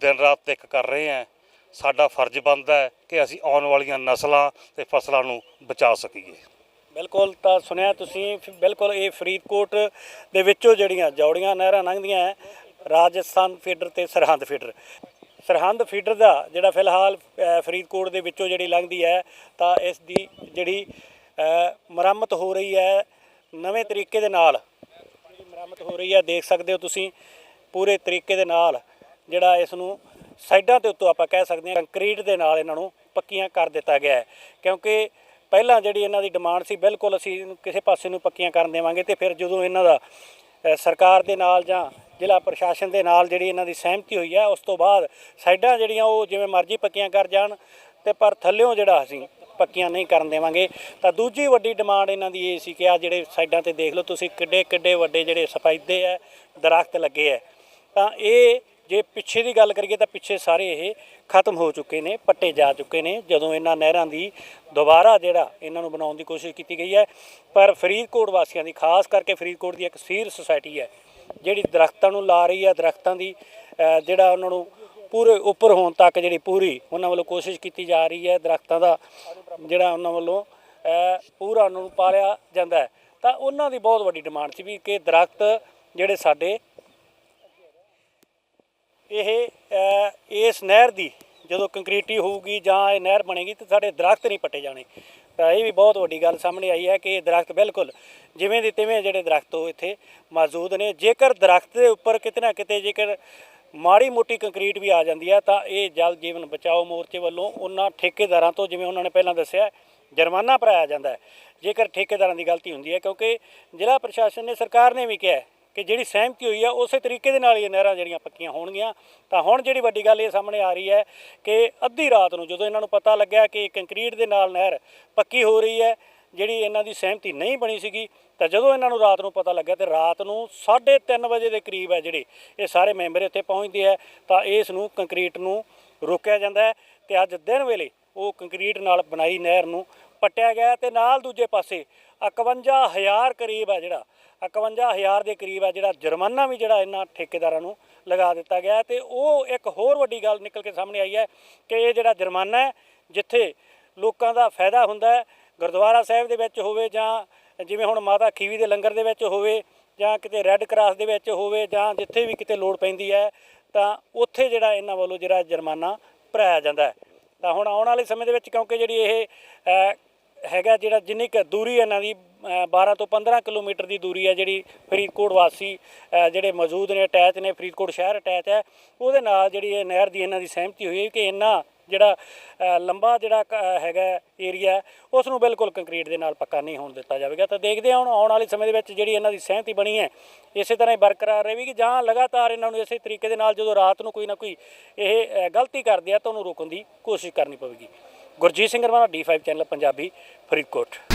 ਦਿਨ ਰਾਤ ਇੱਕ ਕਰ ਰਹੇ ਹਾਂ। ਸਾਡਾ ਫਰਜ਼ ਬਣਦਾ ਹੈ ਕਿ ਅਸੀਂ ਆਉਣ ਵਾਲੀਆਂ ਨਸਲਾਂ ਤੇ ਫਸਲਾਂ ਨੂੰ ਬਚਾ ਸਕੀਏ। ਬਿਲਕੁਲ ਤਾਂ ਸੁਣਿਆ ਤੁਸੀਂ ਫ- ਬਿਲਕੁਲ ਇਹ ਫਰੀਦਕੋਟ ਦੇ ਵਿੱਚੋਂ ਜਿਹੜੀਆਂ ਜੌੜੀਆਂ ਨਹਿਰਾਂ ਲੰਘਦੀਆਂ ਹੈ ਰਾਜਸਥਾਨ ਫੀਡਰ ਤੇ ਸਰਹੰਦ ਫੀਡਰ। ਸਰਹੰਦ ਫੀਡਰ ਦਾ ਜਿਹੜਾ ਫਿਲਹਾਲ ਅ, ਫਰੀਦਕੋਟ ਦੇ ਵਿੱਚੋਂ ਜਿਹੜੀ ਲੰਘਦੀ ਹੈ ਤਾਂ ਇਸ ਦੀ ਜਿਹੜੀ ਅ, ਮੁਰੰਮਤ ਹੋ ਰਹੀ ਹੈ ਨਵੇਂ ਤਰੀਕੇ ਦੇ ਨਾਲ। ਜਿਹੜੀ ਮੁਰੰਮਤ ਹੋ ਰਹੀ ਹੈ ਦੇਖ ਸਕਦੇ ਹੋ ਤੁਸੀਂ ਪੂਰੇ ਤਰੀਕੇ ਦੇ ਨਾਲ ਜਿਹੜਾ ਇਸ ਨੂੰ ਸਾਈਡਾਂ ਦੇ ਉੱਤੋਂ ਆਪਾਂ ਕਹਿ ਸਕਦੇ ਹਾਂ ਕੰਕਰੀਟ ਦੇ ਨਾਲ ਇਹਨਾਂ ਨੂੰ ਪੱਕੀਆਂ ਕਰ ਦਿੱਤਾ ਗਿਆ ਹੈ ਕਿਉਂਕਿ ਪਹਿਲਾਂ ਜਿਹੜੀ ਇਹਨਾਂ ਦੀ ਡਿਮਾਂਡ ਸੀ, ਬਿਲਕੁਲ ਅਸੀਂ ਇਹਨੂੰ ਕਿਸੇ ਪਾਸੇ ਨੂੰ ਪੱਕੀਆਂ ਕਰਨ ਦੇਵਾਂਗੇ ਤੇ ਫਿਰ ਜਦੋਂ ਇਹਨਾਂ ਦਾ ਸਰਕਾਰ ਦੇ ਨਾਲ ਜਾਂ ਜ਼ਿਲ੍ਹਾ ਪ੍ਰਸ਼ਾਸਨ ਦੇ ਨਾਲ ਜਿਹੜੀ ਇਹਨਾਂ ਦੀ ਸਹਿਮਤੀ ਹੋਈ ਹੈ ਉਸ ਤੋਂ ਬਾਅਦ ਸਾਈਡਾਂ ਜਿਹੜੀਆਂ ਉਹ ਜਿਵੇਂ ਮਰਜ਼ੀ ਪੱਕੀਆਂ ਕਰ ਜਾਣ ਤੇ ਪਰ ਥੱਲਿਓਂ ਜਿਹੜਾ ਅਸੀਂ ਪੱਕੀਆਂ ਨਹੀਂ ਕਰਨ ਦੇਵਾਂਗੇ। ਤਾਂ ਦੂਜੀ ਵੱਡੀ ਡਿਮਾਂਡ ਇਹਨਾਂ ਦੀ ਇਹ ਸੀ ਕਿ ਆ ਜਿਹੜੇ ਸਾਈਡਾਂ ਤੇ ਦੇਖ ਲਓ ਤੁਸੀਂ ਕਿੱਡੇ ਕਿੱਡੇ ਵੱਡੇ ਜਿਹੜੇ ਸਫੈਦੇ ਆ ਦਰਖਤ ਲੱਗੇ ਆ ਤਾਂ ਇਹ ਜੇ ਪਿੱਛੇ ਦੀ ਗੱਲ ਕਰੀਏ ਤਾਂ ਪਿੱਛੇ ਸਾਰੇ ਇਹ ਖਤਮ ਹੋ ਚੁੱਕੇ ਨੇ, ਪੱਟੇ ਜਾ ਚੁੱਕੇ ਨੇ, ਜਦੋਂ ਇਹਨਾਂ ਨਹਿਰਾਂ ਦੀ ਦੁਬਾਰਾ ਜਿਹੜਾ ਇਹਨਾਂ ਨੂੰ ਬਣਾਉਣ ਦੀ ਕੋਸ਼ਿਸ਼ ਕੀਤੀ ਗਈ ਹੈ। ਪਰ ਫਰੀਦਕੋਟ ਵਾਸੀਆਂ ਦੀ, ਖਾਸ ਕਰਕੇ ਫਰੀਦਕੋਟ ਦੀ ਇੱਕ ਸੀਰ ਸੁਸਾਇਟੀ ਹੈ, ਜਿਹੜੀ ਦਰਖਤਾਂ ਨੂੰ ਲਾ ਰਹੀ ਹੈ, ਦਰਖਤਾਂ ਦੀ ਜਿਹੜਾ ਉਹਨਾਂ ਨੂੰ ਪੂਰੇ ਉੱਪਰ ਹੋਣ ਤੱਕ ਜਿਹੜੀ ਪੂਰੀ ਉਹਨਾਂ ਵੱਲੋਂ ਕੋਸ਼ਿਸ਼ ਕੀਤੀ ਜਾ ਰਹੀ ਹੈ, ਦਰਖਤਾਂ ਦਾ ਜਿਹੜਾ ਉਹਨਾਂ ਵੱਲੋਂ ਪੂਰਾ ਉਹਨਾਂ ਨੂੰ ਪਾਲਿਆ ਜਾਂਦਾ ਹੈ। ਤਾਂ ਉਹਨਾਂ ਦੀ ਬਹੁਤ ਵੱਡੀ ਡਿਮਾਂਡ ਸੀ ਵੀ ਕਿ ਦਰਖਤ ਜਿਹੜੇ ਸਾਡੇ ਇਹ ਇਸ ਨਹਿਰ ਦੀ ਜਦੋਂ ਕੰਕਰੀਟੀ ਹੋਊਗੀ ਜਾਂ ਇਹ ਨਹਿਰ ਬਣੇਗੀ ਤਾਂ ਸਾਡੇ ਦਰਖਤ ਨਹੀਂ ਪੱਟੇ ਜਾਣੇ। ਤਾਂ ਇਹ ਵੀ ਬਹੁਤ ਵੱਡੀ ਗੱਲ ਸਾਹਮਣੇ ਆਈ ਹੈ ਕਿ ਇਹ ਦਰਖਤ ਬਿਲਕੁਲ ਜਿਵੇਂ ਦੇ ਤਿਵੇਂ ਜਿਹੜੇ ਦਰਖਤ ਉਹ ਇੱਥੇ ਮੌਜੂਦ ਨੇ। ਜੇਕਰ ਦਰਖਤ ਦੇ ਉੱਪਰ ਕਿਤੇ ਨਾ ਕਿਤੇ ਜੇਕਰ ਮਾੜੀ ਮੋਟੀ ਕੰਕਰੀਟ ਵੀ ਆ ਜਾਂਦੀ ਹੈ ਤਾਂ ਇਹ ਜਲ ਜੀਵਨ ਬਚਾਓ ਮੋਰਚੇ ਵੱਲੋਂ ਉਹਨਾਂ ਠੇਕੇਦਾਰਾਂ ਤੋਂ, ਜਿਵੇਂ ਉਹਨਾਂ ਨੇ ਪਹਿਲਾਂ ਦੱਸਿਆ, ਜੁਰਮਾਨਾ ਭਰਾਇਆ ਜਾਂਦਾ ਹੈ। ਜੇਕਰ ਠੇਕੇਦਾਰਾਂ ਦੀ ਗਲਤੀ ਹੁੰਦੀ ਹੈ ਕਿਉਂਕਿ ਜ਼ਿਲ੍ਹਾ ਪ੍ਰਸ਼ਾਸਨ ਨੇ, ਸਰਕਾਰ ਨੇ ਵੀ ਕਿਹਾ ਕਿ ਜਿਹੜੀ ਸਹਿਮਤੀ ਹੋਈ ਆ, ਉਸੇ ਤਰੀਕੇ ਦੇ ਨਾਲ ਇਹ ਨਹਿਰਾਂ ਜਿਹੜੀਆਂ ਪੱਕੀਆਂ ਹੋਣਗੀਆਂ। ਤਾਂ ਹੁਣ ਜਿਹੜੀ ਵੱਡੀ ਗੱਲ ਇਹ ਸਾਹਮਣੇ ਆ ਰਹੀ ਹੈ ਕਿ ਅੱਧੀ ਰਾਤ ਨੂੰ ਜਦੋਂ ਇਹਨਾਂ ਨੂੰ ਪਤਾ ਲੱਗਿਆ ਕਿ ਕੰਕਰੀਟ ਦੇ ਨਾਲ ਨਹਿਰ ਪੱਕੀ ਹੋ ਰਹੀ ਹੈ, ਜਿਹੜੀ ਇਹਨਾਂ ਦੀ ਸਹਿਮਤੀ ਨਹੀਂ ਬਣੀ ਸੀਗੀ, ਤਾਂ ਜਦੋਂ ਇਹਨਾਂ ਨੂੰ ਰਾਤ ਨੂੰ ਪਤਾ ਲੱਗਿਆ ਤੇ ਰਾਤ ਨੂੰ 3:30 ਵਜੇ ਦੇ ਕਰੀਬ ਹੈ ਜਿਹੜੇ ਇਹ ਸਾਰੇ ਮੈਂਬਰ ਇੱਥੇ ਪਹੁੰਚਦੇ ਆ ਤਾਂ ਇਸ ਨੂੰ ਕੰਕਰੀਟ ਨੂੰ ਰੋਕਿਆ ਜਾਂਦਾ ਹੈ ਤੇ ਅੱਜ ਦਿਨ ਵੇਲੇ ਉਹ ਕੰਕਰੀਟ ਨਾਲ ਬਣਾਈ ਨਹਿਰ ਨੂੰ ਪੱਟਿਆ ਗਿਆ ਤੇ ਨਾਲ ਦੂਜੇ ਪਾਸੇ 51000 ਕਰੀਬ ਹੈ ਜਿਹੜਾ 51000 ਦੇ ਕਰੀਬ ਆ ਜਿਹੜਾ ਜੁਰਮਾਨਾ ਵੀ ਜਿਹੜਾ ਇਹਨਾਂ ਠੇਕੇਦਾਰਾਂ ਨੂੰ ਲਗਾ ਦਿੱਤਾ ਗਿਆ ਹੈ ਤੇ ਉਹ ਇੱਕ ਹੋਰ ਵੱਡੀ ਗੱਲ ਨਿਕਲ ਕੇ ਸਾਹਮਣੇ ਆਈ ਹੈ ਕਿ ਇਹ ਜਿਹੜਾ ਜੁਰਮਾਨਾ ਹੈ, ਜਿੱਥੇ ਲੋਕਾਂ ਦਾ ਫਾਇਦਾ ਹੁੰਦਾ ਹੈ, ਗੁਰਦੁਆਰਾ ਸਾਹਿਬ ਦੇ ਵਿੱਚ ਹੋਵੇ ਜਾਂ ਜਿਵੇਂ ਹੁਣ ਮਾਤਾ ਖੀਵੀ ਦੇ ਲੰਗਰ ਦੇ ਵਿੱਚ ਹੋਵੇ ਜਾਂ ਕਿਤੇ ਰੈੱਡ ਕਰਾਸ ਦੇ ਵਿੱਚ ਹੋਵੇ ਜਾਂ ਜਿੱਥੇ ਵੀ ਕਿਤੇ ਲੋੜ ਪੈਂਦੀ ਹੈ, ਤਾਂ ਉੱਥੇ ਜਿਹੜਾ ਇਹਨਾਂ ਵੱਲੋਂ ਜਿਹੜਾ ਜੁਰਮਾਨਾ ਭਰਾਇਆ ਜਾਂਦਾ ਹੈ। ਤਾਂ ਹੁਣ ਆਉਣ ਵਾਲੇ ਸਮੇਂ ਦੇ ਵਿੱਚ ਕਿਉਂਕਿ ਜਿਹੜੀ ਇਹ ਹੈਗਾ ਜਿਹੜਾ ਜਿੰਨੀ ਕੁ ਦੂਰੀ ਇਹਨਾਂ ਦੀ 12 ਤੋਂ 15 ਕਿਲੋਮੀਟਰ ਦੀ ਦੂਰੀ ਹੈ ਜਿਹੜੀ ਫਰੀਦਕੋਟ ਵਾਸੀ ਜਿਹੜੇ ਮੌਜੂਦ ਨੇ, ਅਟੈਚ ਨੇ, ਫਰੀਦਕੋਟ ਸ਼ਹਿਰ ਅਟੈਚ ਹੈ। ਉਹਦੇ ਨਾਲ ਜਿਹੜੀ ਇਹ ਨਹਿਰ ਦੀ ਇਹਨਾਂ ਦੀ ਸਹਿਮਤੀ ਹੋਈ ਕਿ ਇੰਨਾ ਜਿਹੜਾ ਲੰਬਾ ਜਿਹੜਾ ਕ- ਹੈਗਾ ਏਰੀਆ ਉਸ ਨੂੰ ਬਿਲਕੁਲ ਕੰਕਰੀਟ ਦੇ ਨਾਲ ਪੱਕਾ ਨਹੀਂ ਹੋਣ ਦਿੱਤਾ ਜਾਵੇਗਾ। ਤਾਂ ਦੇਖਦੇ ਹਾਂ ਹੁਣ ਆਉਣ ਵਾਲੇ ਸਮੇਂ ਦੇ ਵਿੱਚ ਜਿਹੜੀ ਇਹਨਾਂ ਦੀ ਸਹਿਮਤੀ ਬਣੀ ਹੈ, ਇਸੇ ਤਰ੍ਹਾਂ ਹੀ ਬਰਕਰਾਰ ਰਹੇਗੀ ਜਾਂ ਲਗਾਤਾਰ ਇਹਨਾਂ ਨੂੰ ਇਸੇ ਤਰੀਕੇ ਦੇ ਨਾਲ ਜਦੋਂ ਰਾਤ ਨੂੰ ਕੋਈ ਨਾ ਕੋਈ ਇਹ ਗਲਤੀ ਕਰਦੇ ਆ ਤਾਂ ਉਹਨੂੰ ਰੋਕਣ ਦੀ ਕੋਸ਼ਿਸ਼ ਕਰਨੀ ਪਵੇਗੀ। ਗੁਰਜੀਤ ਸਿੰਘ ਰਵਾਨਾ D5 ਚੈਨਲ ਪੰਜਾਬੀ, ਫਰੀਦਕੋਟ।